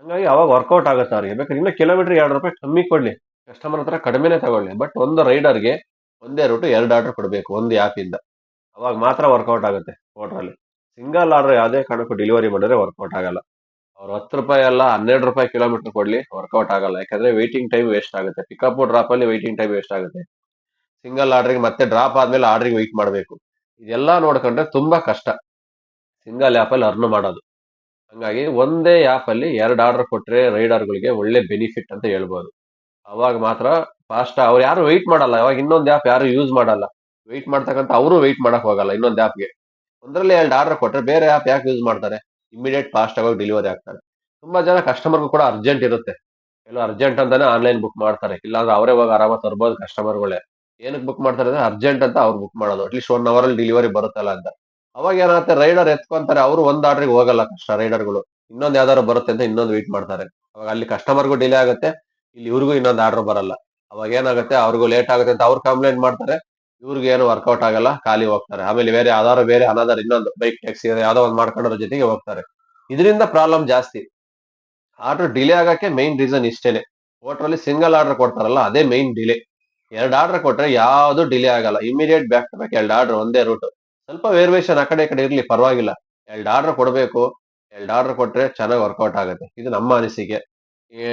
ಹಂಗಾಗಿ ಅವಾಗ ವರ್ಕೌಟ್ ಆಗುತ್ತೆ ಅವ್ರಿಗೆ. ಬೇಕಾದ್ರೆ ಇನ್ನೂ ಕಿಲೋಮೀಟರ್ ಎರಡು ರೂಪಾಯಿ ಕಮ್ಮಿ ಕೊಡ್ಲಿ. ಕಸ್ಟಮರ್ ಹತ್ರ ಕಡಿಮೆನೇ ತಗೊಳ್ಳಿ. ಬಟ್ ಒಂದು ರೈಡರ್ಗೆ ಒಂದೇ ರೂಟ್ ಎರಡು ಆರ್ಡರ್ ಕೊಡಬೇಕು, ಒಂದು ಆ್ಯಪಿಂದ ಅವಾಗ ಮಾತ್ರ ವರ್ಕೌಟ್ ಆಗುತ್ತೆ ಪೋರ್ಟ್ರಲ್ಲಿ ಸಿಂಗಲ್ ಆರ್ಡರ್ ಯಾವುದೇ ಕಾರಣಕ್ಕೂ ಡೆಲಿವರಿ ಮಾಡಿದ್ರೆ ವರ್ಕೌಟ್ ಆಗಲ್ಲ. ಅವ್ರು ಹತ್ತು ರೂಪಾಯಿ ಅಲ್ಲ, ಹನ್ನೆರಡು ರೂಪಾಯಿ ಕಿಲೋಮೀಟರ್ ಕೊಡ್ಲಿ ವರ್ಕೌಟ್ ಆಗಲ್ಲ. ಯಾಕಂದ್ರೆ ವೇಟಿಂಗ್ ಟೈಮ್ ವೇಸ್ಟ್ ಆಗುತ್ತೆ. ಪಿಕಪ್ ಡ್ರಾಪ್ ಅಲ್ಲಿ ವೇಟಿಂಗ್ ಟೈಮ್ ವೇಸ್ಟ್ ಆಗುತ್ತೆ. ಸಿಂಗಲ್ ಆರ್ಡ್ರಿಗೆ ಮತ್ತೆ ಡ್ರಾಪ್ ಆದ್ಮೇಲೆ ಆರ್ಡ್ರಿಗೆ ವೆಯ್ಟ್ ಮಾಡಬೇಕು. ಇದೆಲ್ಲ ನೋಡ್ಕೊಂಡ್ರೆ ತುಂಬಾ ಕಷ್ಟ. ಸಿಂಗಲ್ ಆ್ಯಪ್ ಅಲ್ಲಿ ಅರ್ನ್ ಮಾಡೋದು. ಹಂಗಾಗಿ ಒಂದೇ ಆ್ಯಪ್ ಅಲ್ಲಿ ಎರಡು ಆರ್ಡರ್ ಕೊಟ್ರೆ ರೈಡರ್ಗಳಿಗೆ ಒಳ್ಳೆ ಬೆನಿಫಿಟ್ ಅಂತ ಹೇಳ್ಬೋದು. ಅವಾಗ ಮಾತ್ರ ಫಾಸ್ಟ್ ಅವ್ರು ಯಾರು ವೆಯ್ಟ್ ಮಾಡಲ್ಲ. ಅವಾಗ ಇನ್ನೊಂದು ಆ್ಯಪ್ ಯಾರು ಯೂಸ್ ಮಾಡಲ್ಲ. ವೆಯ್ಟ್ ಮಾಡ್ತಕ್ಕಂಥ ಅವರು ವೆಯ್ಟ್ ಮಾಡಕ್ ಹೋಗಲ್ಲ ಇನ್ನೊಂದು ಆ್ಯಪ್ಗೆ ಒಂದರಲ್ಲಿ ಎರಡು ಆರ್ಡರ್ ಕೊಟ್ಟರೆ ಬೇರೆ ಆ್ಯಪ್ ಯಾಕೆ ಯೂಸ್ ಮಾಡ್ತಾರೆ? ಇಮಿಡಿಯೇಟ್ ಫಾಸ್ಟ್ ಆಗಿ ಡೆಲಿವರಿ ಆಗ್ತಾರೆ ತುಂಬಾ ಜನ ಕಸ್ಟಮರ್ಗೂ ಕೂಡ ಅರ್ಜೆಂಟ್ ಇರುತ್ತೆ. ಎಲ್ಲೋ ಅರ್ಜೆಂಟ್ ಅಂತಾನೆ ಆನ್ಲೈನ್ ಬುಕ್ ಮಾಡ್ತಾರೆ. ಇಲ್ಲಾಂದ್ರೆ ಅವರೇ ಹೋಗಿ ಆರಾಮಾಗಿ ತರ್ಬೋದು ಕಸ್ಟಮರ್ಗಳೇ ಏನಕ್ಕೆ ಬುಕ್ ಮಾಡ್ತಾರೆ ಅಂದ್ರೆ ಅರ್ಜೆಂಟ್ ಅಂತ ಅವ್ರು ಬುಕ್ ಮಾಡೋದು. ಅಟ್ಲೀಸ್ಟ್ ಒನ್ ಅವರ್ ಅಲ್ಲಿ ಡೆಲಿವರಿ ಬರುತ್ತಲ್ಲ ಅಂತ. ಅವಾಗ ಏನಾಗುತ್ತೆ? ರೈಡರ್ ಎತ್ಕೊಂತಾರೆ. ಅವರು ಒಂದ್ ಆರ್ಡ್ರಿಗೆ ಹೋಗಲ್ಲ ಕಷ್ಟ ರೈಡರ್ಗಳು ಇನ್ನೊಂದು ಯಾವ್ದಾರು ಬರುತ್ತೆ ಅಂತ ಇನ್ನೊಂದು ವೆಯ್ಟ್ ಮಾಡ್ತಾರೆ. ಅವಾಗ ಅಲ್ಲಿ ಕಸ್ಟಮರ್ಗೂ ಡಿಲೇ ಆಗುತ್ತೆ. ಇಲ್ಲಿ ಇವ್ರಿಗೂ ಇನ್ನೊಂದು ಆರ್ಡರ್ ಬರಲ್ಲ. ಅವಾಗ ಏನಾಗುತ್ತೆ? ಅವ್ರಿಗೂ ಲೇಟ್ ಆಗುತ್ತೆ ಅಂತ ಅವ್ರು ಕಂಪ್ಲೇಂಟ್ ಮಾಡ್ತಾರೆ. ಇವ್ರಿಗೆ ಏನು ವರ್ಕೌಟ್ ಆಗಲ್ಲ, ಖಾಲಿ ಹೋಗ್ತಾರೆ. ಆಮೇಲೆ ಬೇರೆ ಯಾವ್ದಾದ್ರು ಬೇರೆ ಅನಾದರ್ ಇನ್ನೊಂದು ಬೈಕ್ ಟ್ಯಾಕ್ಸಿ ಯಾವ್ದೋ ಒಂದು ಮಾಡ್ಕೊಂಡ್ರ ಜೊತೆಗೆ ಹೋಗ್ತಾರೆ. ಇದರಿಂದ ಪ್ರಾಬ್ಲಮ್ ಜಾಸ್ತಿ. ಆರ್ಡರ್ ಡಿಲೇ ಆಗಕ್ಕೆ ಮೈನ್ ರೀಸನ್ ಇಷ್ಟೇನೆ. ಹೋಟ್ರಲ್ಲಿ ಸಿಂಗಲ್ ಆರ್ಡರ್ ಕೊಡ್ತಾರಲ್ಲ, ಅದೇ ಮೈನ್ ಡಿಲೇ ಎರಡು ಆರ್ಡರ್ ಕೊಟ್ರೆ ಯಾವುದು ಡಿಲೇ ಆಗಲ್ಲ. ಇಮಿಡಿಯೇಟ್ ಬ್ಯಾಕ್ ಟು ಬ್ಯಾಕ್ ಎರಡು ಆರ್ಡರ್ ಒಂದೇ ರೂಟ್ ಸ್ವಲ್ಪ ವೇರಿಯೇಷನ್ ಆ ಕಡೆ ಈ ಕಡೆ ಇರ್ಲಿ, ಪರವಾಗಿಲ್ಲ. ಎರಡು ಆರ್ಡರ್ ಕೊಡಬೇಕು. ಎರಡು ಆರ್ಡರ್ ಕೊಟ್ರೆ ಚೆನ್ನಾಗಿ ವರ್ಕೌಟ್ ಆಗುತ್ತೆ. ಇದು ನಮ್ಮ ಅನಿಸಿಕೆ.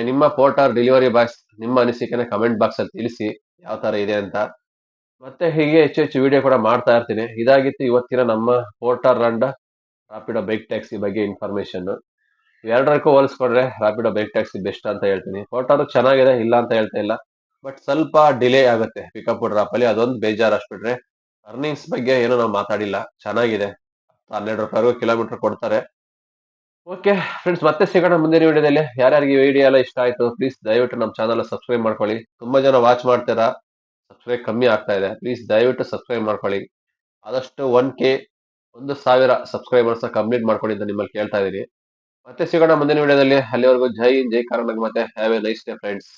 ನಿಮ್ಮ ಪೋರ್ಟರ್ ಡೆಲಿವರಿ ಬಾಯ್ಸ್ ನಿಮ್ಮ ಅನಿಸಿಕೆನ ಕಮೆಂಟ್ ಬಾಕ್ಸ್ ಅಲ್ಲಿ ತಿಳಿಸಿ. ಯಾವ ತರ ಇದೆ ಅಂತ. ಮತ್ತೆ ಹೀಗೆ ಹೆಚ್ಚು ಹೆಚ್ಚು ವಿಡಿಯೋ ಕೂಡ ಮಾಡ್ತಾ ಇರ್ತೀನಿ. ಇದಾಗಿತ್ತು ಇವತ್ತಿನ ನಮ್ಮ ಪೋರ್ಟರ್ ರಂಡ ರಾಪಿಡೋ ಬೈಕ್ ಟ್ಯಾಕ್ಸಿ ಬಗ್ಗೆ ಇನ್ಫಾರ್ಮೇಶನ್ ಎರಡರಕ್ಕೂ ಹೋಲಿಸ್ಕೊಂಡ್ರೆ ರಾಪಿಡೋ ಬೈಕ್ ಟ್ಯಾಕ್ಸಿ ಬೆಸ್ಟ್ ಅಂತ ಹೇಳ್ತೀನಿ. ಪೋರ್ಟರ್ ಚೆನ್ನಾಗಿದೆ, ಇಲ್ಲ ಅಂತ ಹೇಳ್ತಾ ಇಲ್ಲ. ಬಟ್ ಸ್ವಲ್ಪ ಡಿಲೇ ಆಗುತ್ತೆ ಪಿಕಪ್ ಡ್ರಾಪ್ ಅಲ್ಲಿ ಅದೊಂದು ಬೇಜಾರು ಅಷ್ಟ್ಬಿಟ್ರೆ ಅರ್ನಿಂಗ್ಸ್ ಬಗ್ಗೆ ಏನೂ ನಾವು ಮಾತಾಡಿಲ್ಲ. ಚೆನ್ನಾಗಿದೆ. ಹನ್ನೆರಡು ರೂಪಾಯಿವರೆಗೂ ಕಿಲೋಮೀಟರ್ ಕೊಡ್ತಾರೆ. ಓಕೆ ಫ್ರೆಂಡ್ಸ್ ಮತ್ತೆ ಸಿಗೋಣ ಮುಂದಿನ ವಿಡಿಯೋದಲ್ಲಿ. ಯಾರ್ಯಾರಿಗೆ ವಿಡಿಯೋ ಎಲ್ಲ ಇಷ್ಟ ಆಯ್ತು ಪ್ಲೀಸ್ ದಯವಿಟ್ಟು ನಮ್ಮ ಚಾನಲ್ ಸಬ್ಸ್ಕ್ರೈಬ್ ಮಾಡ್ಕೊಳ್ಳಿ. ತುಂಬಾ ಜನ ವಾಚ್ ಮಾಡ್ತೀರಾ? ಸಬ್ಸ್ಕ್ರೈಬ್ ಕಮ್ಮಿ ಆಗ್ತಾ ಇದೆ. ಪ್ಲೀಸ್ ದಯವಿಟ್ಟು ಸಬ್ಸ್ಕ್ರೈಬ್ ಮಾಡ್ಕೊಳ್ಳಿ. ಆದಷ್ಟು ಒನ್ ಕೆ ಒಂದು ಸಾವಿರ ಸಬ್ಸ್ಕ್ರೈಬರ್ಸ್ ಕಂಪ್ಲೀಟ್ ಮಾಡ್ಕೊಳ್ಳಿ ಅಂತ ನಿಮ್ಮಲ್ಲಿ ಕೇಳ್ತಾ ಇದ್ದೀನಿ. ಮತ್ತೆ ಸಿಗೋಣ ಮುಂದಿನ ವಿಡಿಯೋದಲ್ಲಿ ಅಲ್ಲಿವರೆಗೂ ಜೈ ಜೈ ಕಾರಣ ಮತ್ತೆ have a nice day friends